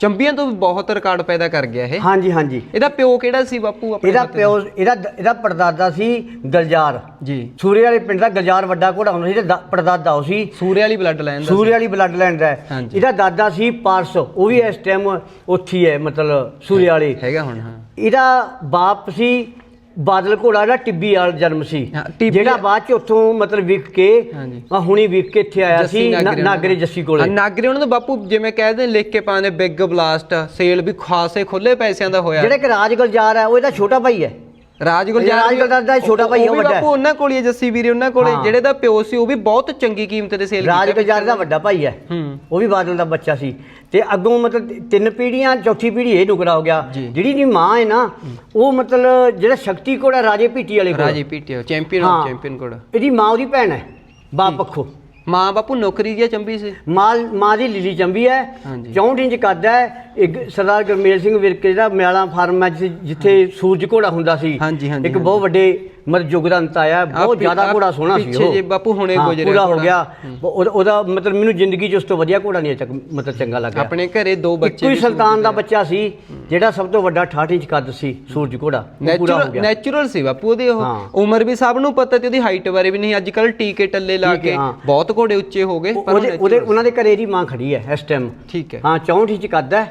ਚੰਬੀਆਂ ਤੋਂ ਬਹੁਤ ਰਿਕਾਰਡ ਪੈਦਾ ਕਰ ਗਿਆ ਇਹ। ਹਾਂਜੀ ਹਾਂਜੀ। ਇਹਦਾ ਪਿਓ ਕਿਹੜਾ ਸੀ ਬਾਪੂ ਆਪਣੇ ਇਹਦਾ ਪਿਓ ਇਹਦਾ ਇਹਦਾ ਪੜਦਾਦਾ ਸੀ ਗਲਜਾਰ। ਜੀ। ਸੂਰੇ ਵਾਲੇ ਪਿੰਡ ਦਾ ਗਲਜਾਰ ਵੱਡਾ ਘੋੜਾ ਹੁੰਦਾ ਸੀ ਤੇ ਦਾ- ਪੜਦਾਦਾ ਉਹ ਸੀ। ਸੂਰੇ ਵਾਲੀ ਬਲੱਡ ਲਾਈਨ ਦਾ ਸੂਰੇ ਵਾਲੀ ਬਲੱਡ ਲਾਈਨ ਦਾ। ਇਹਦਾ ਦਾਦਾ ਸੀ ਪਾਰਸ ਉਹ ਵੀ ਇਸ ਟਾਈਮ ਉੱਥੇ ਹੈ ਮਤਲਬ ਸੂਰੇ ਵਾਲੇ। ਹੈਗਾ ਹੁਣ ਹਾਂ। ਇਹਦਾ ਬਾਪ ਸੀ ਬਾਦਲ ਘੋੜਾ ਦਾ ਟਿੱਬੀ ਵਾਲ ਜਨਮ ਸੀ। ਜਿਹੜਾ ਬਾਅਦ ਚ ਉੱਥੋਂ ਮਤਲਬ ਵਿਕ ਕੇ। ਆ ਹੁਣੀ ਵਿਕ ਕੇ ਇੱਥੇ ਆਇਆ ਸੀ ਨਾਗਰੇ ਜੱਸੀ ਕੋਲੇ। ਨਾਗਰੇ ਉਹਨਾਂ ਦਾ ਬਾਪੂ ਜਿਵੇਂ ਕਹਿੰਦੇ ਲਿਖ ਕੇ ਪਾਉਂਦੇ ਬਿਗ ਬਲਾਸਟ ਸੇਲ ਵੀ ਖਾਸੇ ਖੁੱਲੇ ਪੈਸਿਆਂ ਦਾ ਹੋਇਆ। ਜਿਹੜਾ ਕਿ ਰਾਜ ਗੁਲਜ਼ਾਰ ਹੈ ਉਹ ਇਹਦਾ ਛੋਟਾ ਭਾਈ ਹੈ। ਰਾਜ ਗੁਲਜ਼ਾਰ ਰਾਜ ਵੀ- ਗੁਲਜ਼ਾਰ ਦਾ ਛੋਟਾ ਭਾਈ ਉਹ ਵੱਡਾ। ਬਾਪੂ ਉਹਨਾਂ ਕੋਲ ਹੀ ਹੈ, ਜੱਸੀ ਵੀਰੇ ਉਹਨਾਂ ਕੋਲੇ। ਜਿਹੜੇ ਦਾ ਪਿਓ ਸੀ ਉਹ ਵੀ ਬਹੁਤ ਚੰਗੀ ਕੀਮਤ ਤੇ ਸੇਲ ਰਾਜ ਗੁਲਜ਼ਾਰ ਦਾ ਵੱਡਾ ਭਾਈ ਹੈ। ਉਹ ਵੀ ਬਾਦਲ ਦਾ ਬੱਚਾ ਸੀ। ਤੇ ਅੱਗੋਂ ਮਤਲਬ ਤਿੰਨ ਪੀੜ੍ਹੀਆਂ ਚੌਥੀ ਪੀੜ੍ਹੀ ਇਹ ਨੁਕਰਾ ਹੋ ਗਿਆ। ਜਿਹੜੀ ਦੀ ਮਾਂ ਹੈ ਨਾ ਉਹ ਮਤਲਬ ਜਿਹੜਾ ਸ਼ਕਤੀ ਘੋੜਾ ਰਾਜੇ ਪੀਟੀ ਵਾਲੇ ਕੋਲ। ਰਾਜੀ ਪੀਟੀਓ ਚੈਂਪੀਅਨ। ਚੈਂਪੀਅਨ ਕੋਲ ਇਹਦੀ ਮਾਂ ਉਹਦੀ ਭੈਣ ਹੈ ਬਾਪ ਪੱਖੋਂ। ਮਾਂ ਬਾਪੂ ਨੌਕਰੀ ਦੀ ਚੰਬੀ ਸੀ। ਮਾਂ ਮਾਂ ਦੀ ਲੀਲੀ ਚੰਬੀ ਹੈ ਹਾਂਜੀ। 64 ਇੰਚ ਕੱਦ ਹੈ ਇੱਕ ਸਰਦਾਰ ਗੁਰਮੇਲ ਸਿੰਘ ਵਿਰਕੇ ਦਾ ਮਿਆਲਾ ਫਾਰਮ ਹੈ ਜਿ- ਜਿੱਥੇ ਸੂਰਜ ਘੋੜਾ ਹੁੰਦਾ ਸੀ। ਹਾਂਜੀ, ਹਾਂਜੀ, ਇੱਕ। ਬਹੁਤ ਵੱਡੇ ਮਤਲਬ ਅੰਤ ਆਇਆ। ਬਹੁਤ ਪਿ- ਜ਼ਿਆਦਾ ਆਹ ਘੋੜਾ ਸੋਹਣਾ ਸੀ ਪਿੱਛੇ ਉਹ। ਜੇ ਬਾਪੂ ਹੁਣੇ ਹਾਂ, ਗੁਜ਼ਰਿਆ ਪੂਰਾ ਹੋ ਘੋੜਾ। ਗਿਆ। ਉਹ- ਉਹਦਾ ਮਤਲਬ ਮੈਨੂੰ ਜ਼ਿੰਦਗੀ 'ਚ ਉਸ ਤੋਂ ਵਧੀਆ ਘੋੜਾ ਨਹੀਂ ਅਜੇ ਤੱਕ ਮਤਲਬ ਚੰਗਾ ਲੱਗਿਆ। ਆਪਣੇ ਘਰੇ ਦੋ ਬੱਚੇ ਵੀ ਸੁਲਤਾਨ ਦਾ ਬੱਚਾ ਸੀ। ਜਿਹੜਾ ਸਭ ਤੋਂ ਵੱਡਾ 68 ਇੰਚ ਕੱਦ ਸੀ ਸੂਰਜ ਘੋੜਾ ਉਹ ਪੂਰਾ ਹੋ ਨੈਚੁਰਲ ਗਿਆ। ਨੈਚੁਰਲ ਸੀ ਬਾਪੂ ਉਹਦੀ ਉਹ। ਉਮਰ ਵੀ ਸਭ ਨੂੰ ਪਤਾ ਤੇ ਉਹਦੀ ਹਾਈਟ ਬਾਰੇ ਵੀ ਨਹੀਂ ਅੱਜ ਕੱਲ ਟੀਕੇ ਟੱਲੇ ਲਾ ਕੇ। ਬਹੁਤ ਘੋੜੇ ਉੱਚੇ ਹੋ ਗਏ ਪਰ ਉਹ ਉਹਦੇ ਉਹਨਾਂ ਦੇ ਘਰੇ ਦੀ ਮਾਂ ਖੜੀ ਹੈ ਇਸ ਟਾਈਮ ਠੀਕ ਹੈ। ਹਾਂ 64 ਇੰਚ ਕੱਦ ਹੈ।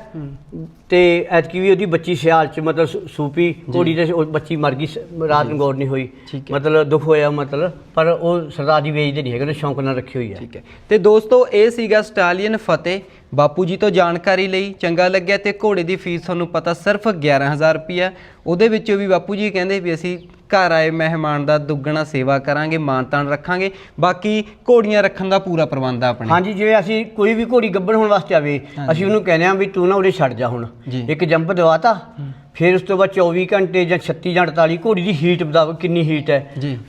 ਤੇ ਐਤਕੀ ਵੀ ਉਹਦੀ ਬੱਚੀ ਸਿਆਲ ਚ ਮਤਲਬ ਸੂਪੀ ਘੋੜੀ ਦੇ ਬੱਚੀ ਮਰ ਗਈ ਰਾਤ ਨੂੰ ਗੌਰ ਨਹੀਂ ਹੋਈ। ਮਤਲਬ ਦੁੱਖ ਹੋਇਆ ਮਤਲਬ ਪਰ ਉਹ ਸਰਦਾਰ ਜੀ ਵੇਚਦੇ ਨਹੀਂ ਹੈਗੇ ਉਹਨੇ ਸ਼ੌਂਕ ਨਾਲ ਰੱਖੀ ਹੋਈ ਹੈ। ਠੀਕ ਹੈ। ਤੇ ਦੋਸਤੋ ਇਹ ਸੀਗਾ ਸਟਾਲੀਅਨ ਫਤਿਹ। ਬਾਪੂ ਜੀ ਤੋਂ ਜਾਣਕਾਰੀ ਲਈ ਚੰਗਾ ਲੱਗਿਆ ਤੇ ਘੋੜੇ ਦੀ ਫੀਸ ਤੁਹਾਨੂੰ ਪਤਾ ਸਿਰਫ 11000 ਰੁਪਿਆ ਉਹਦੇ ਵਿੱਚੋਂ ਵੀ ਬਾਪੂ ਜੀ ਕਹਿੰਦੇ ਵੀ ਅਸੀਂ ਘਰ ਆਏ ਮਹਿਮਾਨ ਦਾ ਦੁੱਗਣਾ ਸੇਵਾ ਕਰਾਂਗੇ ਮਾਨਤਾਨ ਰੱਖਾਂਗੇ। ਬਾਕੀ ਘੋੜੀਆਂ ਰੱਖਣ ਦਾ ਪੂਰਾ ਪ੍ਰਬੰਧ ਆ ਆਪਣੇ। ਹਾਂਜੀ ਜਿਵੇਂ ਅਸੀਂ ਕੋਈ ਵੀ ਘੋੜੀ ਗੱਭਣ ਹੋਣ ਵਾਸਤੇ ਆਵੇ ਅਸੀਂ ਉਹਨੂੰ ਕਹਿੰਦੇ ਆ ਵੀ ਤੂੰ ਨਾ ਉਰੇ ਛੱਡ ਜਾ ਹੁਣ। ਇੱਕ ਜੰਪ ਦਵਾਤਾ ਫਿਰ ਉਸ ਤੋਂ ਬਾਅਦ 24 ਘੰਟੇ ਜਾਂ 36 ਜਾਂ 48 ਘੋੜੀ ਦੀ ਹੀਟ ਬਤਾ ਕਿੰਨੀ ਹੀਟ ਹੈ।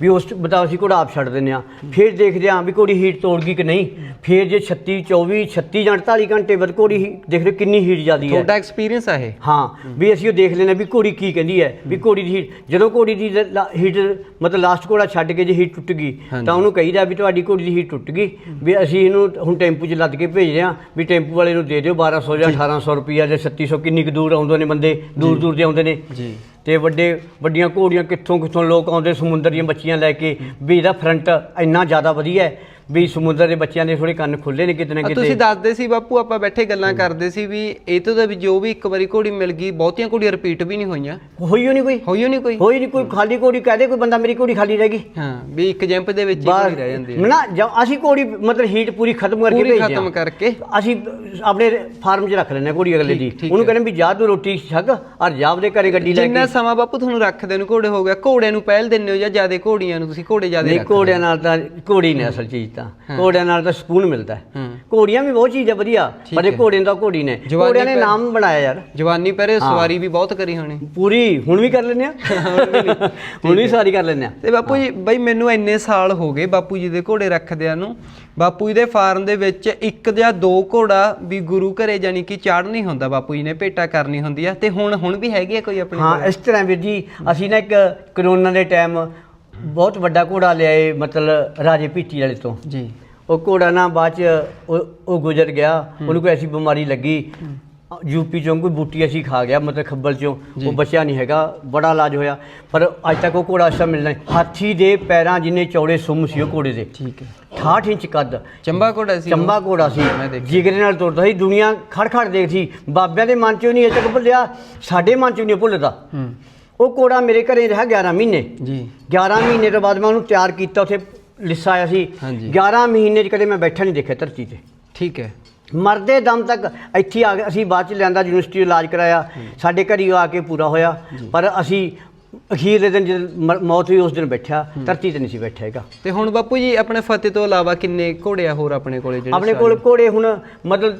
ਵੀ ਉਸ ਬਤਾ ਅਸੀਂ ਘੋੜਾ ਆਪ ਛੱਡ ਦਿੰਦੇ ਆ ਫਿਰ ਦੇਖਦੇ ਆ ਵੀ ਘੋੜੀ ਹੀਟ ਤੋੜ ਗਈ ਕਿ ਨਹੀਂ। ਫਿਰ ਜੇ 36 24 36 ਜਾਂ 48 ਘੰਟੇ ਬਾਅਦ ਘੋੜੀ ਹੀ- ਦੇਖ ਰਹੇ ਕਿੰਨੀ ਹੀਟ ਜਾਂਦੀ ਹੈ। ਤੁਹਾਡਾ ਐਕਸਪੀਰੀਅੰਸ ਆ ਇਹ। ਹਾਂ ਵੀ ਅਸੀਂ ਉਹ ਦੇਖ ਹਾਂ ਵੀ ਘੋੜੀ ਕੀ ਕਹਿੰਦੀ ਹੈ ਵੀ ਘੋੜੀ ਦੀ ਹੀਟ ਜਦੋਂ ਘੋੜੀ ਦੀ ਹੀਟ ਮਤਲਬ ਲਾਸਟ ਘੋੜਾ ਛੱਡ ਕੇ ਜੇ ਹੀਟ ਟੁੱਟ ਗਈ। ਤਾਂ ਉਹਨੂੰ ਕਹੀਦਾ ਵੀ ਤੁਹਾਡੀ ਘੋੜੀ ਦੀ ਹੀਟ ਟੁੱਟ ਗਈ। ਵੀ ਅਸੀਂ ਇਹਨੂੰ ਹੁਣ ਟੈਂਪੂ 'ਚ ਲੱਦ ਕੇ ਭੇਜ ਰਹੇ ਹਾਂ ਵੀ ਟੈਂਪੂ ਵਾਲੇ ਨੂੰ ਦੇ ਦਿਓ 1200 ਜਾਂ 1800 ਰੁਪਈਆ ਜਾਂ 3600 ਕਿੰਨੀ ਕੁ ਦੂਰ ਆਉਂਦੇ ਨੇ ਬੰਦੇ ਦੂਰ ਦੂਰ ਦੇ ਆਉਂਦੇ ਨੇ। ਜੀ। ਤੇ ਵੱਡੇ ਵੱਡੀਆਂ ਘੋੜੀਆਂ ਕਿੱਥੋਂ ਕਿੱਥੋਂ ਲੋਕ ਆਉਂਦੇ ਸਮੁੰਦਰ ਦੀਆਂ ਬੱਚੀਆਂ ਲੈ ਕੇ। ਵੀ ਇਹਦਾ ਫਰੰਟ ਇੰਨਾ ਜ਼ਿਆਦਾ ਵਧੀਆ ਹੈ। ਵੀ ਸਮੁੰਦਰ ਦੇ ਬੱਚਿਆਂ ਦੇ ਥੋੜੇ ਕੰਨ ਖੁੱਲੇ ਨੇ ਕਿਤੇ ਨਾ ਕਿਤੇ। ਤੁਸੀਂ ਦੱਸਦੇ ਸੀ ਬਾਪੂ ਆਪਾਂ ਬੈਠੇ ਗੱਲਾਂ ਕਰਦੇ ਸੀ ਵੀ ਇਹ ਤੋਂ ਦਾ ਵੀ ਜੋ ਵੀ ਇੱਕ ਵਾਰੀ ਘੋੜੀ ਮਿਲ ਗਈ ਬਹੁਤੀਆਂ ਘੋੜੀਆਂ ਰਿਪੀਟ ਵੀ ਨਹੀਂ ਹੋਈਆਂ। ਹੋਈ ਨਹੀਂ ਕੋਈ? ਹੋਈ ਨਹੀਂ ਕੋਈ? ਹੋਈ ਨਹੀਂ ਕੋਈ ਖਾਲੀ ਘੋੜੀ ਕਹਦੇ ਕੋਈ ਬੰਦਾ ਮੇਰੀ ਘੋੜੀ ਖਾਲੀ ਰਹਿ ਗਈ। ਹਾਂ ਵੀ ਇੱਕ ਜੰਪ ਦੇ ਵਿੱਚ ਹੀ ਘੋੜੀ ਰਹਿ ਜਾਂਦੀ ਹੈ। ਨਾ ਜਦ ਅਸੀਂ ਘੋੜੀ ਮਤਲਬ ਹੀਟ ਪੂਰੀ ਖਤਮ ਕਰਕੇ ਪੂਰੀ ਭੇਜਦੇ ਖਤਮ ਹਾਂ ਕਰਕੇ। ਅਸੀਂ ਆਪਣੇ ਫਾਰਮ 'ਚ ਰੱਖ ਲੈਂਦੇ ਹਾਂ ਘੋੜੀ ਅਗਲੇ ਦੀ। ਉਹਨੂੰ। ਕਹਿੰਦੇ ਵੀ ਜਾ ਤੂੰ ਰੋਟੀ ਛਕ ਔਰ ਜਾ ਆਪਦੇ ਘਰੇ ਗੱਡੀ ਲੈ ਜਿੰਨਾ ਕੇ। ਸਮਾਂ ਬਾਪੂ ਤੁਹਾਨੂੰ ਰੱਖਦੇ ਨੂੰ ਘੋੜੇ ਹੋ ਗਿਆ ਘੋੜਿਆਂ ਨੂੰ ਪਹਿਲ ਦਿੰਦੇ ਹੋ ਜਾਂ ਜਿਆਦੇ ਘੋੜੀਆਂ ਨੂੰ ਤੁਸੀਂ ਘੋੜੇ ਜਿਆਦੇ ਨਹੀਂ ਘੋੜਿਆਂ ਨਾਲ ਤਾਂ ਘੋੜੀ ਨੇ ਅਸਲ ਚੀਜ਼। ਤਾਂ ਘੋੜਿਆਂ ਨਾਲ ਤਾਂ ਸਕੂਨ ਮਿਲਦਾ ਹੈ। ਘੋੜੀਆਂ ਵੀ ਬਹੁਤ ਚੀਜ਼ ਹੈ ਵਧੀਆ। ਪਰ ਇਹ। ਘੋੜੇ ਦਾ ਘੋੜੀ ਨੇ। ਘੋੜਿਆਂ ਨੇ ਨਾਮ ਬਣਾਇਆ ਯਾਰ। ਜਵਾਨੀ ਪਹਿਰੇ ਸਵਾਰੀ ਵੀ ਬਹੁਤ ਕਰੀ ਹੋਣੀ। ਪੂਰੀ। ਹੁਣ ਵੀ ਕਰ ਲੈਂਦੇ ਆ? ਹੁਣ ਵੀ ਸਾਰੀ ਕਰ ਲੈਂਦੇ ਆ। ਤੇ ਬਾਪੂ ਜੀ ਬਈ ਮੈਨੂੰ ਇੰਨੇ ਸਾਲ ਹੋ ਗਏ ਬਾਪੂ ਜੀ ਦੇ ਘੋੜੇ ਰੱਖਦਿਆਂ ਨੂੰ। ਬਾਪੂ ਜੀ ਦੇ ਫਾਰਮ ਦੇ ਵਿੱਚ ਇੱਕ ਜਾਂ ਦੋ ਘੋੜਾ ਵੀ ਗੁਰੂ ਘਰੇ ਜਾਨੀ ਕਿ ਚਾੜ ਨਹੀਂ ਹੁੰਦਾ ਬਾਪੂ ਜੀ ਨੇ ਭੇਟਾ ਕਰਨੀ ਹੁੰਦੀ ਆ। ਤੇ ਹੁਣ ਹੁਣ ਵੀ ਹੈਗੀ ਆ ਕੋਈ ਆਪਣੇ ਹਾਂ? ਇਸ ਤਰ੍ਹਾਂ ਵੀਰ ਜੀ ਅਸੀਂ ਨਾ ਇੱਕ ਕਰੋਨਾ ਦੇ ਟਾਈਮ ਬਹੁਤ ਵੱਡਾ ਘੋੜਾ ਲਿਆਏ ਮਤਲਬ ਰਾਜੇ ਭੀਟੀ ਵਾਲੇ ਤੋਂ। ਜੀ। ਉਹ ਘੋੜਾ ਨਾ ਬਾਅਦ ਚ ਉਹ ਉਹ ਗੁਜ਼ਰ ਗਿਆ। ਉਹਨੂੰ ਕੋਈ ਐਸੀ ਬਿਮਾਰੀ ਲੱਗੀ। ਯੂਪੀ ਚੋਂ ਕੋਈ ਬੂਟੀ ਅਸੀਂ ਖਾ ਗਿਆ ਮਤਲਬ ਖੱਬਲ ਚੋਂ। ਉਹ ਬਚਿਆ ਨਹੀਂ ਹੈਗਾ। ਬੜਾ ਇਲਾਜ ਹੋਇਆ। ਪਰ ਅੱਜ ਤੱਕ ਉਹ ਘੋੜਾ ਅਸਾ ਮਿਲਣਾ ਨਹੀਂ। ਹਾਥੀ ਦੇ ਪੈਰਾਂ ਜਿੰਨੇ ਚੌੜੇ ਸੁੰਮ ਸੀ ਉਹ ਘੋੜੇ ਦੇ। ਠੀਕ ਹੈ। 68 ਇੰਚ ਕੱਦ। ਚੰਬਾ ਘੋੜਾ ਸੀ? ਚੰਬਾ ਘੋੜਾ ਸੀ। ਮੈਂ ਦੇਖਿਆ। ਜਿਗਰੇ ਨਾਲ ਤੁਰਦਾ ਸੀ। ਦੁਨੀਆ ਖੜ ਖੜ ਦੇਖਦੀ। ਬਾਬਿਆਂ ਦੇ ਮਨ ਚੋਂ ਨਹੀਂ ਅਜੇ ਤੱਕ ਭੁੱਲਿਆ। ਸਾਡੇ ਮਨ ਚੋਂ ਨਹੀਂ ਭੁੱਲਦਾ। ਹੂੰ। ਉਹ ਘੋੜਾ ਮੇਰੇ ਘਰੇ ਰਿਹਾ 11 ਮਹੀਨੇ। ਜੀ। 11 ਮਹੀਨੇ ਤੋਂ ਬਾਅਦ ਮੈਂ ਉਹਨੂੰ ਤਿਆਰ ਕੀਤਾ ਉੱਥੇ ਲਿੱਸਾ ਆਇਆ ਸੀ। ਹਾਂਜੀ। 11 ਮਹੀਨੇ 'ਚ ਕਦੇ ਮੈਂ ਬੈਠਾ ਨਹੀਂ ਦੇਖਿਆ ਧਰਤੀ ਤੇ। ਠੀਕ ਹੈ। ਮਰਦੇ ਦਮ ਤੱਕ ਇੱਥੇ ਆ ਗਏ ਅਸੀਂ ਬਾਅਦ ਚ ਲਿਆਂਦਾ ਯੂਨੀਵਰਸਿਟੀ ਇਲਾਜ ਕਰਾਇਆ। ਸਾਡੇ ਘਰ ਆ ਕੇ ਪੂਰਾ ਹੋਇਆ। ਪਰ ਅਸੀਂ ਅਖੀਰਲੇ ਦਿਨ ਜਦ ਮੌਤ ਹੋਈ ਉਸ ਦਿਨ ਬੈਠਾ ਧਰਤੀ ਤੇ ਨਹੀਂ ਸੀ ਬੈਠਾ ਹੈਗਾ। ਤੇ ਹੁਣ ਬਾਪੂ ਜੀ ਆਪਣੇ ਫਤਿਹ ਤੋਂ ਇਲਾਵਾ ਕਿੰਨੇ ਘੋੜੇ ਆ ਹੋਰ ਆਪਣੇ ਕੋਲੇ ਜਿਹੜੇ ਆਪਣੇ ਕੋਲ ਘੋੜੇ ਹੁਣ ਮਤਲਬ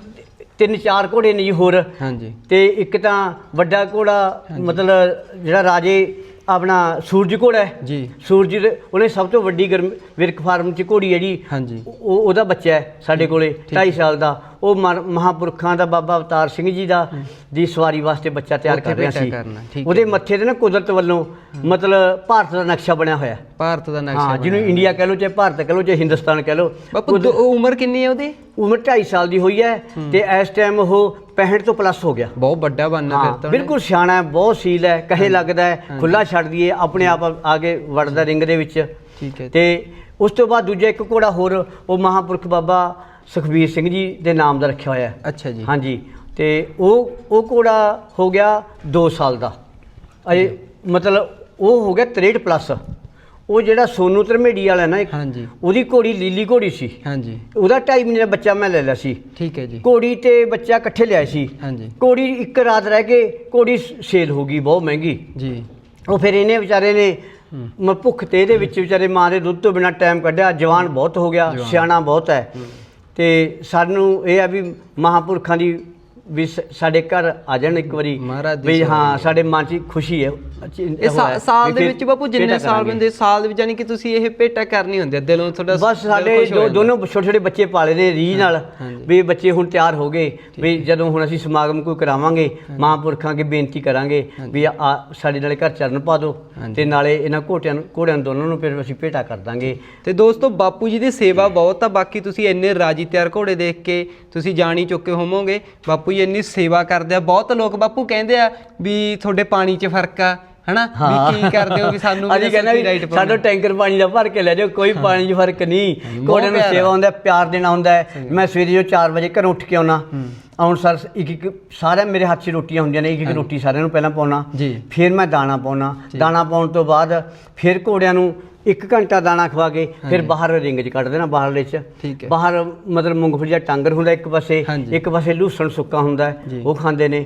ਤਿੰਨ ਚਾਰ ਘੋੜੇ ਨੇ ਜੀ ਹੋਰ। ਹਾਂਜੀ। ਤੇ ਇੱਕ ਤਾਂ ਵੱਡਾ ਘੋੜਾ ਮਤਲਬ ਜਿਹੜਾ ਰਾਜੇ ਆਪਣਾ ਸੂਰਜ ਘੋੜਾ ਹੈ। ਜੀ। ਸੂਰਜ ਦੇ- ਉਹਨੇ ਸਭ ਤੋਂ ਵੱਡੀ ਗਰਮ ਵਿਰਕ ਫਾਰਮ ਚ ਘੋੜੀ ਹੈ ਜੀ। ਹਾਂਜੀ। ਉਹ ਉਹਦਾ ਬੱਚਾ ਹੈ ਸਾਡੇ ਕੋਲੇ 2.5 ਸਾਲ ਦਾ। ਉਹ ਮਰ- ਮਹਾਂਪੁਰਖਾਂ ਦਾ ਬਾਬਾ ਅਵਤਾਰ ਸਿੰਘ ਜੀ ਦਾ ਦੀ ਸਵਾਰੀ ਵਾਸਤੇ ਬੱਚਾ ਤਿਆਰ ਉੱਥੇ ਕਰ ਰਿਹਾ ਸੀ। ਕਰਨਾ, ਠੀਕ ਹੈ ਉਹਦੇ ਮੱਥੇ ਤੇ ਨਾ ਕੁਦਰਤ ਵੱਲੋਂ ਮਤਲਬ ਭਾਰਤ ਦਾ ਨਕਸ਼ਾ ਬਣਿਆ ਹੋਇਆ। ਭਾਰਤ ਦਾ ਨਕਸ਼ਾ ਹਾਂ ਜਿਹਨੂੰ। ਇੰਡੀਆ ਕਹਿ ਲਓ ਚਾਹੇ ਭਾਰਤ ਕਹਿ ਲਓ ਚਾਹੇ ਹਿੰਦੁਸਤਾਨ ਕਹਿ ਲਓ। ਬਾਪੂ ਦੋ- ਉਮਰ ਕਿੰਨੀ ਹੈ ਉਹਦੀ? ਉਮਰ 2.5 ਸਾਲ ਦੀ ਹੋਈ ਹੈ ਤੇ ਇਸ ਟਾਈਮ ਉਹ 65 ਤੋਂ ਪਲੱਸ ਹੋ ਗਿਆ। ਬਹੁਤ ਵੱਡਾ ਬਣਨਾ ਹਾਂ ਫਿਰ ਤਾਂ ਉਹਨੇ। ਬਿਲਕੁਲ ਸਿਆਣਾ ਹੈ ਬਹੁਤ ਸੀਲ ਹੈ ਕਹੇ ਲੱਗਦਾ ਹੈ ਖੁੱਲਾ ਛੱਡ ਦਈਏ ਆਪਣੇ ਆਪ ਆ ਕੇ ਵੜਦਾ ਰਿੰਗ ਦੇ ਵਿੱਚ। ਠੀਕ ਹੈ ਤੇ ਉਸ ਤੋਂ ਬਾਅਦ ਦੂਜਾ ਇੱਕ ਘੋੜਾ ਹੋਰ ਉਹ ਮਹਾਂਪੁਰਖ ਬਾਬਾ ਸੁਖਬੀਰ ਸਿੰਘ ਜੀ ਦੇ ਨਾਮ ਦਾ ਰੱਖਿਆ ਹੋਇਆ ਹੈ। ਅੱਛਾ ਜੀ। ਹਾਂਜੀ। ਤੇ ਉਹ ਉਹ ਘੋੜਾ ਹੋ ਗਿਆ 2 ਸਾਲ ਦਾ। ਅਜੇ ਮਤਲਬ ਉਹ ਹੋ ਗਿਆ 63 ਪਲੱਸ ਉਹ ਜਿਹੜਾ ਸੋਨੂ ਧਰਮੇੜੀ ਵਾਲਾ ਨਾ ਇੱਕ ਹਾਂਜੀ। ਉਹਦੀ ਘੋੜੀ ਲੀਲੀ ਘੋੜੀ ਸੀ। ਹਾਂਜੀ। ਉਹਦਾ 2.5 ਮਹੀਨੇ ਦਾ ਬੱਚਾ ਮੈਂ ਲੈ ਲਿਆ ਸੀ। ਠੀਕ ਹੈ ਜੀ। ਘੋੜੀ ਤੇ ਬੱਚਾ ਇਕੱਠੇ ਲਿਆਏ ਸੀ। ਹਾਂਜੀ। ਘੋੜੀ ਇੱਕ ਰਾਤ ਰਹਿ ਕੇ ਘੋੜੀ ਸੇਲ ਹੋ ਗਈ ਬਹੁਤ ਮਹਿੰਗੀ। ਜੀ। ਉਹ ਫਿਰ ਇਹਨੇ ਵਿਚਾਰੇ ਨੇ ਮ ਭੁੱਖ ਤੇ ਇਹਦੇ ਵਿੱਚ ਵਿਚਾਰੇ ਮਾਂ ਦੇ ਦੁੱਧ ਤੋਂ ਬਿਨਾ ਟਾਈਮ ਕੱਢਿਆ। ਜਵਾਨ ਬਹੁਤ ਹੋ ਗਿਆ। ਸਿਆਣਾ ਬਹੁਤ ਹੈ। ਤੇ ਸਾਨੂੰ ਇਹ ਆ ਵੀ ਮਹਾਂਪੁਰਖਾਂ ਦੀ ਵੀ ਸ- ਸਾਡੇ ਘਰ ਆ ਜਾਣ ਇੱਕ ਵਾਰੀ। ਮਹਾਰਾਜ ਦੀ ਵੀ ਹਾਂ ਸਾਡੇ ਮਨ 'ਚ ਖੁਸ਼ੀ ਹੈ। ਇਹ ਸਾ- ਸਾਲ ਦੇ ਵਿੱਚ ਬਾਪੂ ਜਿੰਨੇ ਸਾਲ ਬੰਦੇ ਸਾਲ ਦੇ ਵਿੱਚ ਜਾਨੀ ਕਿ ਤੁਸੀਂ ਇਹ ਭੇਟਾ ਕਰਨੀ ਹੁੰਦੀ ਹੈ। ਦਿਲੋਂ ਤੁਹਾਡਾ ਬਸ ਦਿਲ ਸਾਡੇ ਖੁਸ਼ ਹੋ ਦੋ- ਜਾਂਦਾ। ਦੋਨੋਂ ਛੋਟੇ ਛੋਟੇ ਬੱਚੇ ਪਾਲੇ ਨੇ ਰੀ ਨਾਲ। ਵੀ ਬੱਚੇ ਹੁਣ ਤਿਆਰ ਹੋ ਗਏ। ਵੀ ਜਦੋਂ ਹੁਣ ਅਸੀਂ ਸਮਾਗਮ ਕੋਈ ਕਰਾਵਾਂਗੇ ਮਹਾਂਪੁਰਖਾਂ ਅੱਗੇ ਬੇਨਤੀ ਕਰਾਂਗੇ ਵੀ ਆ ਸਾਡੇ ਨਾਲੇ ਘਰ ਚਰਨ ਪਾ ਦਿਓ। ਹਾਂਜੀ। ਤੇ ਨਾਲੇ ਇਹਨਾਂ ਘੋਟਿਆਂ ਨੂੰ ਘੋੜਿਆਂ ਨੂੰ ਦੋਨਾਂ ਨੂੰ ਫਿਰ ਅਸੀਂ ਭੇਟਾ ਕਰ ਦਾਂਗੇ। ਤੇ ਦੋਸਤੋ ਬਾਪੂ ਜੀ ਦੀ ਸੇਵਾ ਬਹੁਤ ਆ। ਬਾਕੀ ਤੁਸੀਂ ਇੰਨੇ ਰਾਜੀ ਤਿਆਰ ਘੋੜੇ ਦੇਖ ਕੇ ਤੁਸੀਂ ਜਾਣ ਚੁੱਕੇ ਹੋਵੋਗੇ। ਬਾਪੂ ਜੀ ਇੰਨੀ ਸੇਵਾ ਕਰਦੇ ਆ। ਬਹੁਤ ਲੋਕ ਬਾਪੂ ਕਹਿੰਦੇ ਆ ਵੀ ਤੁਹਾਡੇ ਪਾਣੀ 'ਚ ਫ਼ਰਕ ਆ ਹਨਾ? ਵੀ ਕੀ ਕਰਦੇ ਹੋ ਵੀ ਸਾਨੂੰ ਅਸੀਂ ਕਹਿੰਦੇ ਵੀ ਸਾਡਾ ਟੈਂਕਰ ਪਾਣੀ ਦਾ ਭਰ ਕੇ ਲੈ ਜਾਓ ਕੋਈ ਪਾਣੀ 'ਚ ਫ਼ਰਕ ਨਹੀਂ। ਘੋੜਿਆਂ ਨੂੰ ਪਿਆਰ। ਸੇਵਾ। ਹੁੰਦਾ ਪਿਆਰ ਦੇਣਾ ਹੁੰਦਾ ਹੈ। ਮੈਂ ਸਵੇਰੇ ਜੋ 4 ਵਜੇ ਘਰੋਂ ਉੱਠ ਕੇ ਆਉਣਾ ਆਉਣ ਸਰ ਇੱਕ ਇੱਕ ਸਾਰਿਆਂ ਮੇਰੇ ਹੱਥ 'ਚ ਰੋਟੀਆਂ ਹੁੰਦੀਆਂ ਨੇ ਇੱਕ ਇੱਕ ਰੋਟੀ ਸਾਰਿਆਂ ਨੂੰ ਪਹਿਲਾਂ ਪਾਉਣਾ ਜੀ। ਫਿਰ ਮੈਂ ਦਾਣਾ ਪਾਉਣਾ ਦਾਣਾ ਪਾਉਣ ਤੋਂ ਬਾਅਦ ਫਿਰ ਘੋੜਿਆਂ ਨੂੰ ਇੱਕ ਘੰਟਾ ਦਾਣਾ ਖਵਾ ਕੇ ਫਿਰ ਬਾਹਰ ਰਿੰਗ 'ਚ ਕੱਢ ਦੇਣਾ ਬਾਹਰਲੇ 'ਚ ਠੀਕ ਹੈ। ਬਾਹਰ ਮਤਲਬ ਮੂੰਗਫਲੀ ਦਾ ਟਾਂਗਰ ਹੁੰਦਾ ਇੱਕ ਪਾਸੇ ਹਾਂਜੀ। ਇੱਕ ਪਾਸੇ ਲੂਸਣ ਸੁੱਕਾ ਹੁੰਦਾ ਹੈ, ਜੀ। ਉਹ ਖਾਂਦੇ ਨੇ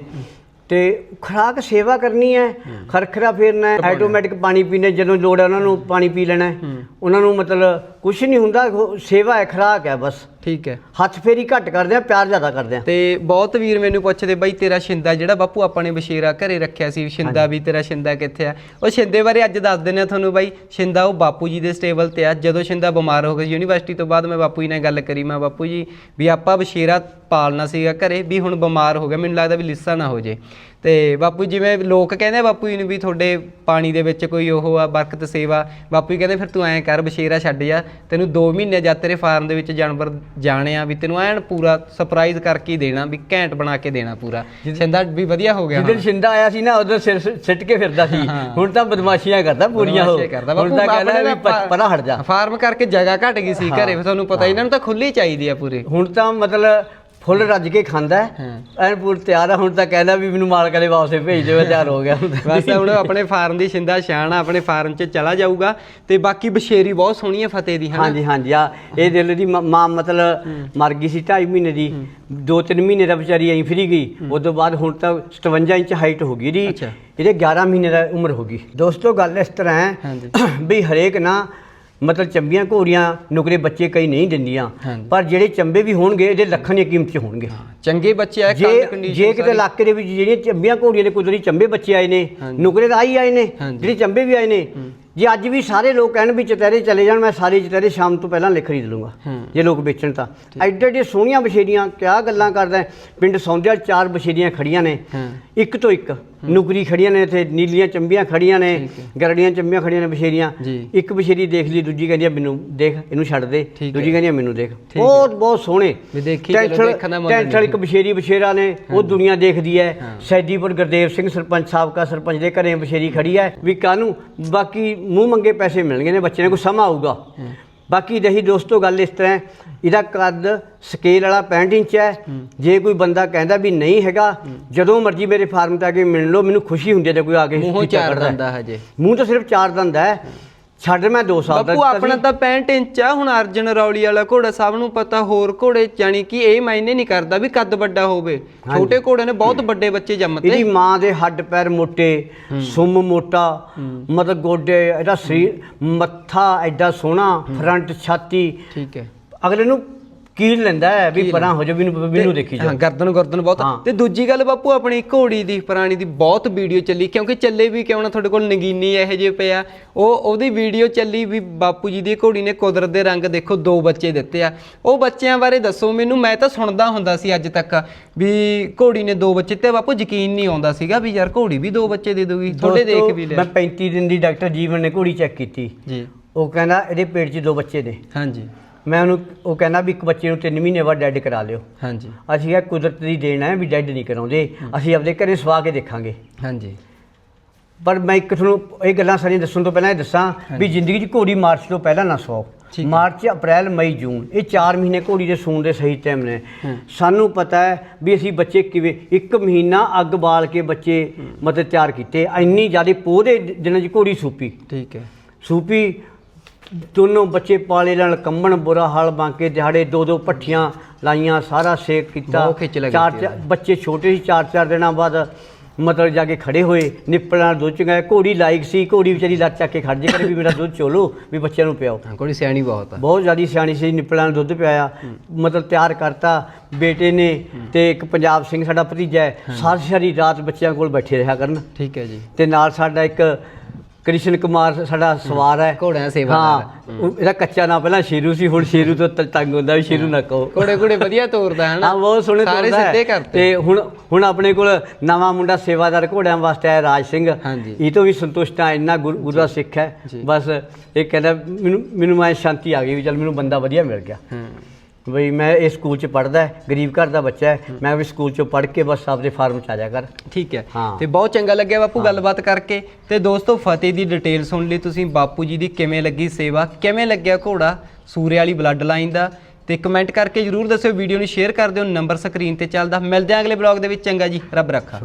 ਤੇ ਖੁਰਾਕ ਸੇਵਾ ਕਰਨੀ ਹੈ ਖਰਖਰਾ ਫੇਰਨਾ ਹੈ ਆਟੋਮੈਟਿਕ ਪਾਣੀ ਪੀਣੇ ਜਦੋਂ ਲੋੜ ਹੈ ਉਹਨਾਂ ਨੂੰ ਪਾਣੀ ਪੀ ਲੈਣਾ ਹੈ। ਉਹਨਾਂ ਨੂੰ ਮਤਲਬ ਕੁਝ ਨਹੀਂ ਹੁੰਦਾ ਉਹ ਸੇਵਾ ਹੈ ਖੁਰਾਕ ਹੈ ਬਸ ਠੀਕ ਹੈ। ਹੱਥ ਫੇਰੀ ਘੱਟ ਕਰਦੇ ਆ ਪਿਆਰ ਜ਼ਿਆਦਾ ਕਰਦੇ ਆ। ਤੇ ਬਹੁਤ ਵੀਰ ਮੈਨੂੰ ਪੁੱਛਦੇ ਬਾਈ ਤੇਰਾ ਸ਼ਿੰਦਾ ਜਿਹੜਾ ਬਾਪੂ ਆਪਾਂ ਨੇ ਬਸ਼ੀਰਾ ਘਰੇ ਰੱਖਿਆ ਸੀ ਸ਼ਿੰਦਾ ਵੀ ਤੇਰਾ ਸ਼ਿੰਦਾ ਕਿੱਥੇ ਆ? ਉਹ ਸ਼ਿੰਦੇ ਬਾਰੇ ਅੱਜ ਦੱਸ ਦਿੰਦੇ ਆ ਤੁਹਾਨੂੰ ਬਾਈ ਸ਼ਿੰਦਾ ਉਹ ਬਾਪੂ ਜੀ ਦੇ ਸਟੇਬਲ ਤੇ ਆ। ਜਦੋਂ ਸ਼ਿੰਦਾ ਬਿਮਾਰ ਹੋ ਗਿਆ ਯੂਨੀਵਰਸਿਟੀ ਤੋਂ ਬਾਅਦ ਮੈਂ ਬਾਪੂ ਜੀ ਨਾਲ ਗੱਲ ਕਰੀ ਮੈਂ ਬਾਪੂ ਜੀ ਵੀ ਆਪਾਂ ਬਸ਼ੀਰਾ ਪਾਲਣਾ ਸੀਗਾ ਘਰੇ ਵੀ ਹੁਣ ਬਿਮਾਰ ਹੋ ਗਿਆ ਮੈਨੂੰ ਲੱਗਦਾ ਵੀ ਲਿੱਸਾ ਨਾ ਹੋ ਜੇ। ਤੇ ਬਾਪੂ ਜਿਵੇਂ ਲੋਕ ਕਹਿੰਦੇ ਆ ਬਾਪੂ ਜੀ ਨੂੰ ਵੀ ਤੁਹਾਡੇ ਪਾਣੀ ਦੇ ਵਿੱਚ ਕੋਈ ਉਹ ਆ ਬਰਕਤ ਸੇਵਾ। ਬਾਪੂ ਜੀ ਕਹਿੰਦੇ ਫਿਰ ਤੂੰ ਐਂ ਕਰ ਬਸ਼ੀਰਾ ਛੱਡ ਜਾ ਤੈਨੂੰ 2 ਮਹੀਨੇ ਜਦ ਤੇਰੇ ਫਾਰਮ ਦੇ ਵਿੱਚ ਜਾਨਵਰ ਜਾਣੇ ਆ ਵੀ ਤੈਨੂੰ ਐਨ ਪੂਰਾ ਸਰਪ੍ਰਾਈਜ਼ ਕਰਕੇ ਹੀ ਦੇਣਾ ਵੀ ਘੈਂਟ ਬਣਾ ਕੇ ਦੇਣਾ ਪੂਰਾ। ਛਿੰਦਾ ਵੀ ਵਧੀਆ ਹੋ ਗਿਆ ਜਿੱਦਣ ਸ਼ਿੰਦਾ ਆਇਆ ਸੀ ਨਾ ਉਦੋਂ ਸਿਰ ਸਿੱਟ ਕੇ ਫਿਰਦਾ ਸੀ। ਹੁਣ ਤਾਂ ਬਦਮਾਸ਼ੀਆਂ ਕਰਦਾ ਪੂਰੀਆਂ ਹੋ ਹੁਣ ਤਾਂ ਕਹਿੰਦਾ ਵੀ ਪਰਾਂ ਹਟ ਜਾ। ਫਾਰਮ ਕਰਕੇ ਜਗ੍ਹਾ ਘਟ ਗਈ ਸੀ ਘਰੇ ਫਿਰ ਤੁਹਾਨੂੰ ਪਤਾ ਇਹਨਾਂ ਨੂੰ ਤਾਂ ਖੁੱਲੀ ਚਾਹੀਦੀ ਆ ਪੂਰੀ। ਹੁਣ ਤਾਂ ਮਤਲਬ ਫੁੱਲ ਰੱਜ ਕੇ ਖਾਂਦਾ। ਐਨ ਪੂਰ ਤਿਆਰ ਆ ਹੁਣ ਤਾਂ ਕਹਿੰਦਾ ਵੀ ਮੈਨੂੰ ਮਾਲਕ ਦੇ ਵਾਪਸੇ ਭੇਜ ਦਿਓ ਮੈਂ ਤਿਆਰ ਹੋ ਗਿਆ। ਬਸ ਹੁਣ ਆਪਣੇ ਫਾਰਮ ਦੀ ਛਿੰਦਾ ਸ਼ਾਨ ਆ ਆਪਣੇ ਫਾਰਮ 'ਚ ਚਲਾ ਜਾਊਗਾ ਤੇ ਬਾਕੀ ਬਸ਼ੇਰੀ ਬਹੁਤ ਸੋਹਣੀ ਹੈ ਫਤਿਹ ਦੀ ਹਾਂਜੀ ਹਾਂਜੀ ਆ ਇਹ ਦਿਲ ਦੀ ਮ- ਮਤਲਬ ਮਰ ਗਈ ਸੀ 2.5 ਮਹੀਨੇ ਦੀ। 2-3 ਮਹੀਨੇ ਦਾ ਵਿਚਾਰੀ ਐਂ ਫਰੀ ਗਈ। ਉਸ ਤੋਂ ਬਾਅਦ ਹੁਣ ਤਾਂ 57 ਇੰਚ ਹਾਈਟ ਹੋ ਗਈ ਦੀ। ਇਹਦੇ 11 ਮਹੀਨੇ ਦਾ ਉਮਰ ਹੋ ਗਈ। ਦੋਸਤੋ ਗੱਲ ਇਸ ਤਰ੍ਹਾਂ ਹੈ। ਵੀ ਹਰੇਕ ਨਾ ਮਤਲਬ ਚੰਬੀਆਂ ਘੋੜੀਆਂ ਨੁਕਰੇ ਬੱਚੇ ਕਈ ਨਹੀਂ ਦਿੰਦੀਆਂ। ਪਰ ਜਿਹੜੇ ਚੰਬੇ ਵੀ ਹੋਣਗੇ ਇਹਦੇ ਲੱਖਾਂ ਦੀਆਂ ਕੀਮਤ 'ਚ ਹੋਣਗੇ ਚੰਗੇ ਬੱਚੇ ਆ ਜੇ ਕੰਡ ਕੰਡੀਸ਼ਨ ਜੇ ਕਿਤੇ ਇਲਾਕੇ ਦੇ ਵਿੱਚ ਜਿਹੜੀਆਂ ਚੰਬੀਆਂ ਘੋੜੀਆਂ ਦੇ ਕੁਦਰਤੀ ਚੰਬੇ ਬੱਚੇ ਆਏ ਨੇ। ਨੁਕਰੇ ਤਾਂ ਆਈ ਆਏ ਨੇ। ਜਿਹੜੇ ਚੰਬੇ ਵੀ ਆਏ ਨੇ ਜੇ ਅੱਜ ਵੀ ਸਾਰੇ ਲੋਕ ਕਹਿਣ ਵੀ ਚਤਹਿਰੇ ਚਲੇ ਜਾਣ ਮੈਂ ਸਾਰੇ ਚਤਹਿਰੇ ਸ਼ਾਮ ਤੋਂ ਪਹਿਲਾਂ ਲਿਖ ਖਰੀਦ ਲੂੰਗਾ। ਜੇ ਲੋਕ ਵੇਚਣ ਤਾਂ ਐਡੇ ਐਡੇ ਸੋਹਣੀਆਂ ਬਸ਼ੇਰੀਆਂ ਕਿਆ ਗੱਲਾਂ ਕਰਦਾ। ਪਿੰਡ ਸੌਂਦਿਆਲ ਚਾਰ ਬਸ਼ੇਰੀਆਂ ਖੜੀਆਂ ਨੇ ਇੱਕ ਤੋਂ ਇੱਕ ਨੁਕਰੀ ਖੜੀਆਂ ਨੇ ਇੱਥੇ ਨੀਲੀਆਂ ਚੰਬੀਆਂ ਖੜੀਆਂ ਨੇ। ਗਰੜੀਆਂ ਚੰਬੀਆਂ ਖੜੀਆਂ ਨੇ ਬਸ਼ੇਰੀਆਂ ਜੀ। ਇੱਕ ਬਸ਼ੇਰੀ ਦੇਖ ਲਈ ਦੂਜੀ ਕਹਿੰਦੀ ਮੈਨੂੰ ਦੇਖ ਇਹਨੂੰ ਛੱਡ ਦੇ ਦੂਜੀ। ਕਹਿੰਦੀ ਮੈਨੂੰ ਦੇਖ। ਬਹੁਤ ਬਹੁਤ ਸੋਹਣੇ ਵੀ ਦੇਖੀ ਚਲੋ ਦੇਖਣ ਦਾ। ਇੱਕ ਬਸ਼ੇਰੀ ਬਸ਼ੇਰਾ ਨੇ ਉਹ ਦੁਨੀਆ ਦੇਖਦੀ ਹੈ। ਸੈਦੀਪੁਰ ਗੁਰਦੇਵ ਸਿੰਘ ਸਰਪੰਚ ਸਾਬਕਾ ਸਰਪੰਚ ਦੇ ਘਰੇ ਬਸ਼ੇਰੀ ਖੜੀ ਹੈ। ਵੀ ਕਾਹਨੂੰ? ਬਾਕੀ ਮੂੰਹ ਮੰਗੇ ਪੈਸੇ ਮਿਲਣਗੇ ਨੇ ਬੱਚੇ ਨੇ ਕੋਈ ਸਮਾਂ ਆਊਗਾ। ਬਾਕੀ ਰਹੀ ਦੋਸਤੋ ਗੱਲ ਇਸ ਤਰ੍ਹਾਂ ਇਹਦਾ ਕੱਦ ਸਕੇਲ ਵਾਲਾ 65 ਇੰਚ ਹੈ। ਜੇ ਕੋਈ ਬੰਦਾ ਕਹਿੰਦਾ ਵੀ ਨਹੀਂ ਹੈਗਾ ਜਦੋਂ ਮਰਜ਼ੀ ਮੇਰੇ ਫਾਰਮ ਤੇ ਆ ਕੇ ਮਿਲ ਲਓ ਮੈਨੂੰ ਖੁਸ਼ੀ ਹੁੰਦੀ ਹੈ ਜੇ ਕੋਈ ਆ ਕੇ ਮੂੰਹੋਂ ਚਾਰ। ਦੰਦਾ ਹਜੇ। ਮੂੰਹ ਤਾਂ ਸਿਰਫ ਚਾਰ ਦੰਦ ਹੈ। ਛੱਡ ਮੈਂ 2 ਸਾਲ ਦਾ ਬਾਪੂ ਆਪਣਾ। ਤਾਂ 65 ਇੰਚ ਆ ਹੁਣ ਅਰਜਨ ਰੌਲੀ ਵਾਲਾ ਘੋੜਾ ਸਭ ਨੂੰ ਪਤਾ ਹੋਰ ਘੋੜੇ ਜਾਨੀ ਕਿ ਇਹ ਮਾਇਨੇ ਨਹੀਂ ਕਰਦਾ ਵੀ ਕੱਦ ਵੱਡਾ ਹੋਵੇ। ਛੋਟੇ ਘੋੜੇ ਨੇ ਬਹੁਤ ਵੱਡੇ ਬੱਚੇ ਜੰਮਤੇ। ਇਹਦੀ ਮਾਂ ਦੇ ਹੱਡ ਪੈਰ ਮੋਟੇ ਸੁੰਮ ਮੋਟਾ ਮਤਲਬ ਗੋਡੇ ਇਹਦਾ ਸਰੀਰ ਮੱਥਾ ਐਡਾ ਸੋਹਣਾ ਫਰੰਟ ਛਾਤੀ। ਠੀਕ ਹੈ। ਅਗਲੇ ਨੂੰ ਕੀਲ ਲੈਂਦਾ ਹੈ ਵੀ ਪਰਾਂ ਹੋ ਜਾ ਮੈਨੂੰ ਮੈਨੂੰ ਦੇਖੀ ਹਾਂ ਜਾ ਗਰਦਨ ਗਰਦਨ ਬਹੁਤ। ਤੇ ਦੂਜੀ ਗੱਲ ਬਾਪੂ ਆਪਣੀ ਘੋੜੀ ਦੀ ਪੁਰਾਣੀ ਦੀ ਬਹੁਤ ਵੀਡੀਓ ਚੱਲੀ ਕਿਉਂਕਿ ਚੱਲੇ ਵੀ ਕਿਉਂ ਨਾ? ਤੁਹਾਡੇ ਕੋਲ ਨਗੀਨੀ ਇਹੋ ਜਿਹੇ ਪਿਆ ਉਹ ਉਹਦੀ ਵੀਡੀਓ ਚੱਲੀ ਵੀ ਬਾਪੂ ਜੀ ਦੀ ਘੋੜੀ ਨੇ ਕੁਦਰਤ ਦੇ ਰੰਗ ਦੇਖੋ ਦੋ ਬੱਚੇ ਦਿੱਤੇ ਆ। ਉਹ ਬੱਚਿਆਂ ਬਾਰੇ ਦੱਸੋ ਮੈਨੂੰ ਮੈਂ ਤਾਂ ਸੁਣਦਾ ਹੁੰਦਾ ਸੀ ਅੱਜ ਤੱਕ ਵੀ ਘੋੜੀ ਨੇ ਦੋ ਬੱਚੇ ਤੇ ਬਾਪੂ ਯਕੀਨ ਨਹੀਂ ਆਉਂਦਾ ਸੀਗਾ ਵੀ ਯਾਰ ਘੋੜੀ ਵੀ ਦੋ ਬੱਚੇ ਦੇ ਦੂਗੀ ਤੁਹਾਡੇ ਦੇਖ ਵੀ ਮੈਂ ਲਿਆ 35 ਦਿਨ ਦੀ ਡਾਕਟਰ ਜੀਵਨ ਨੇ ਘੋੜੀ ਚੈੱਕ ਕੀਤੀ। ਜੀ। ਉਹ ਕਹਿੰਦਾ ਇਹਦੇ ਪੇਟ 'ਚ ਦੋ ਬੱਚੇ ਨੇ। ਹਾਂਜੀ। ਮੈਂ ਉਹਨੂੰ ਉਹ ਕਹਿੰਦਾ ਵੀ ਇੱਕ ਬੱਚੇ ਨੂੰ 3 ਮਹੀਨੇ ਬਾਅਦ ਡੈਡ ਕਰਾ ਲਿਓ। ਹਾਂਜੀ। ਅਸੀਂ ਇਹ ਕੁਦਰਤ ਦੀ ਦੇਣ ਹੈ ਵੀ ਡੈਡ ਨਹੀਂ ਕਰਾਉਂਦੇ। ਅਸੀਂ ਆਪਦੇ ਘਰੇ ਸਵਾ ਕੇ ਦੇਖਾਂਗੇ। ਹਾਂਜੀ। ਪਰ ਮੈਂ ਇੱਕ ਤੁਹਾਨੂੰ ਇਹ ਗੱਲਾਂ ਸਾਰੀਆਂ ਦੱਸਣ ਤੋਂ ਪਹਿਲਾਂ ਇਹ ਦੱਸਾਂ ਵੀ ਜ਼ਿੰਦਗੀ 'ਚ ਘੋੜੀ ਮਾਰਚ ਤੋਂ ਪਹਿਲਾਂ ਨਾ ਹੈ। ਮਾਰਚ ਅਪ੍ਰੈਲ ਮਈ ਜੂਨ ਇਹ 4 ਮਹੀਨੇ ਘੋੜੀ ਦੇ ਸੂਣ ਦੇ ਸਹੀ ਟਾਈਮ ਨੇ। ਸਾਨੂੰ ਪਤਾ ਹੈ ਵੀ ਅਸੀਂ ਬੱਚੇ ਕਿਵੇਂ ਇੱਕ ਮਹੀਨਾ ਅੱਗ ਬਾਲ ਕੇ ਬੱਚੇ ਮਤਲਬ ਤਿਆਰ ਕੀਤੇ। ਇੰਨੀ ਜ਼ਿਆਦਾ ਪੋਹ ਦੇ ਦਿਨਾਂ 'ਚ ਘੋੜੀ ਸੂਪੀ। ਠੀਕ ਹੈ। ਸੂਪੀ ਦੋਨੋਂ ਬੱਚੇ ਪਾਲੇ ਨਾਲ ਕੰਬਣ ਬੁਰਾ ਹਾਲ ਬਾਂਕੇ ਦਿਹਾੜੇ ਦੋ ਦੋ ਪੱਠੀਆਂ ਲਾਈਆਂ ਸਾਰਾ ਸੇਕ ਕੀਤਾ। ਬਹੁਤ ਖਿੱਚ ਲੱਗੀ ਚਾਰ ਚਾਰ- ਬੱਚੇ ਛੋਟੇ ਸੀ ਚਾਰ ਚਾਰ ਦਿਨਾਂ ਬਾਅਦ ਮਤਲਬ ਜਾ ਕੇ ਖੜੇ ਹੋਏ। ਨਿੱਪਲਾਂ ਨਾਲ ਦੁੱਧ ਚ ਗਏ ਘੋੜੀ ਲਾਇਕ ਸੀ ਘੋੜੀ ਵਿਚਾਰੀ ਲੱਤ ਚੱਕ ਕੇ ਖੜ ਜੇ ਕਰੇ ਵੀ ਮੇਰਾ ਦੁੱਧ ਚੋਲੋ ਵੀ ਬੱਚਿਆਂ ਨੂੰ ਪਿਆਓ। ਹਾਂ ਘੋੜੀ ਸਿਆਣੀ ਬਹੁਤ ਆ। ਬਹੁਤ ਜ਼ਿਆਦੀ ਸਿਆਣੀ ਸੀ ਨਿੱਪਲਾਂ ਨਾਲ ਦੁੱਧ ਪਿਆਇਆ। ਮਤਲਬ ਤਿਆਰ ਕਰਤਾ ਬੇਟੇ ਨੇ ਤੇ ਇੱਕ ਪੰਜਾਬ ਸਿੰਘ ਸਾਡਾ ਭਤੀਜਾ ਹੈ। ਸਾਰੀ ਸਾਰੀ ਰਾਤ ਬੱਚਿਆਂ ਕੋਲ ਬੈਠੇ ਰਿਹਾ ਕਰਨ। ਠੀਕ ਹੈ ਜੀ। ਤੇ ਨਾਲ ਸਾਡਾ ਇੱਕ ਕ੍ਰਿਸ਼ਨ ਕੁਮਾਰ ਸਾਡਾ ਸਵਾਰ ਹੈ। ਘੋੜਿਆਂ ਦਾ ਸੇਵਾਦਾਰ ਹਾਂ। ਉਹ- ਇਹਦਾ ਕੱਚਾ ਨਾਂ ਪਹਿਲਾਂ ਸ਼ੇਰੂ ਸੀ ਹੁਣ ਸ਼ੇਰੂ ਤੋਂ ਤ- ਤੰਗ ਹੁੰਦਾ ਵੀ ਸ਼ੇਰੂ ਨਾ ਕਹੋ। ਘੋੜੇ ਘੋੜੇ ਵਧੀਆ ਤੋਰਦਾ ਹੈ ਨਾ ਹਾਂ ਬਹੁਤ ਸੋਹਣੇ ਸਾਰੇ ਤੁਰਦਾ ਹੈ। ਸਿੱਧੇ ਕਰਤੇ। ਤੇ ਹੁਣ ਹੁਣ ਆਪਣੇ ਕੋਲ ਨਵਾਂ ਮੁੰਡਾ ਸੇਵਾਦਾਰ ਘੋੜਿਆਂ ਵਾਸਤੇ ਆਇਆ ਰਾਜ ਸਿੰਘ। ਹਾਂਜੀ। ਇਹ ਤੋਂ ਵੀ ਸੰਤੁਸ਼ਟ ਆ ਇੰਨਾ ਗੁਰ- ਗੁਰੂ ਦਾ ਸਿੱਖ ਹੈ। ਬਸ ਇਹ ਕਹਿੰਦਾ ਮੈਨੂੰ ਮੈਨੂੰ ਮੈਂ ਸ਼ਾਂਤੀ ਆ ਗਈ ਵੀ ਚੱਲ ਮੈਨੂੰ ਬੰਦਾ ਵਧੀਆ ਮਿਲ ਗਿਆ। ਹਾਂ। ਬਈ ਮੈਂ ਇਸ ਸਕੂਲ ਚ ਪੜਦਾ ਹੈ ਗਰੀਬ ਘਰ ਦਾ ਬੱਚਾ ਹੈ ਮੈਂ ਵੀ ਸਕੂਲ ਚੋਂ ਪੜ ਕੇ ਬਸ ਆਪਦੇ ਫਾਰਮ ਚ ਆ ਜਾ ਕਰ। ਠੀਕ ਹੈ। ਹਾਂ। ਤੇ ਬਹੁਤ ਚੰਗਾ ਲੱਗਿਆ ਬਾਪੂ ਗੱਲਬਾਤ ਕਰਕੇ। ਤੇ ਦੋਸਤੋ ਫਤਿਹ ਦੀ ਡਿਟੇਲ ਸੁਣ ਲਈ ਤੁਸੀਂ। ਬਾਪੂ ਜੀ ਦੀ ਕਿਵੇਂ ਲੱਗੀ ਸੇਵਾ? ਕਿਵੇਂ ਲੱਗਿਆ ਘੋੜਾ? ਸੂਰੇ ਵਾਲੀ ਬਲੱਡ ਲਾਈਨ ਦਾ। ਤੇ ਕਮੈਂਟ ਕਰਕੇ ਜਰੂਰ ਦੱਸਿਓ ਵੀਡੀਓ ਨੂੰ ਸ਼ੇਅਰ ਕਰ ਦਿਓ ਨੰਬਰ ਸਕਰੀਨ ਤੇ ਚੱਲਦਾ। ਮਿਲਦੇ ਆਂ ਅਗਲੇ ਬਲੌਗ ਦੇ ਵਿੱਚ। ਚੰਗਾ ਜੀ ਰੱਬ ਰੱਖਾ।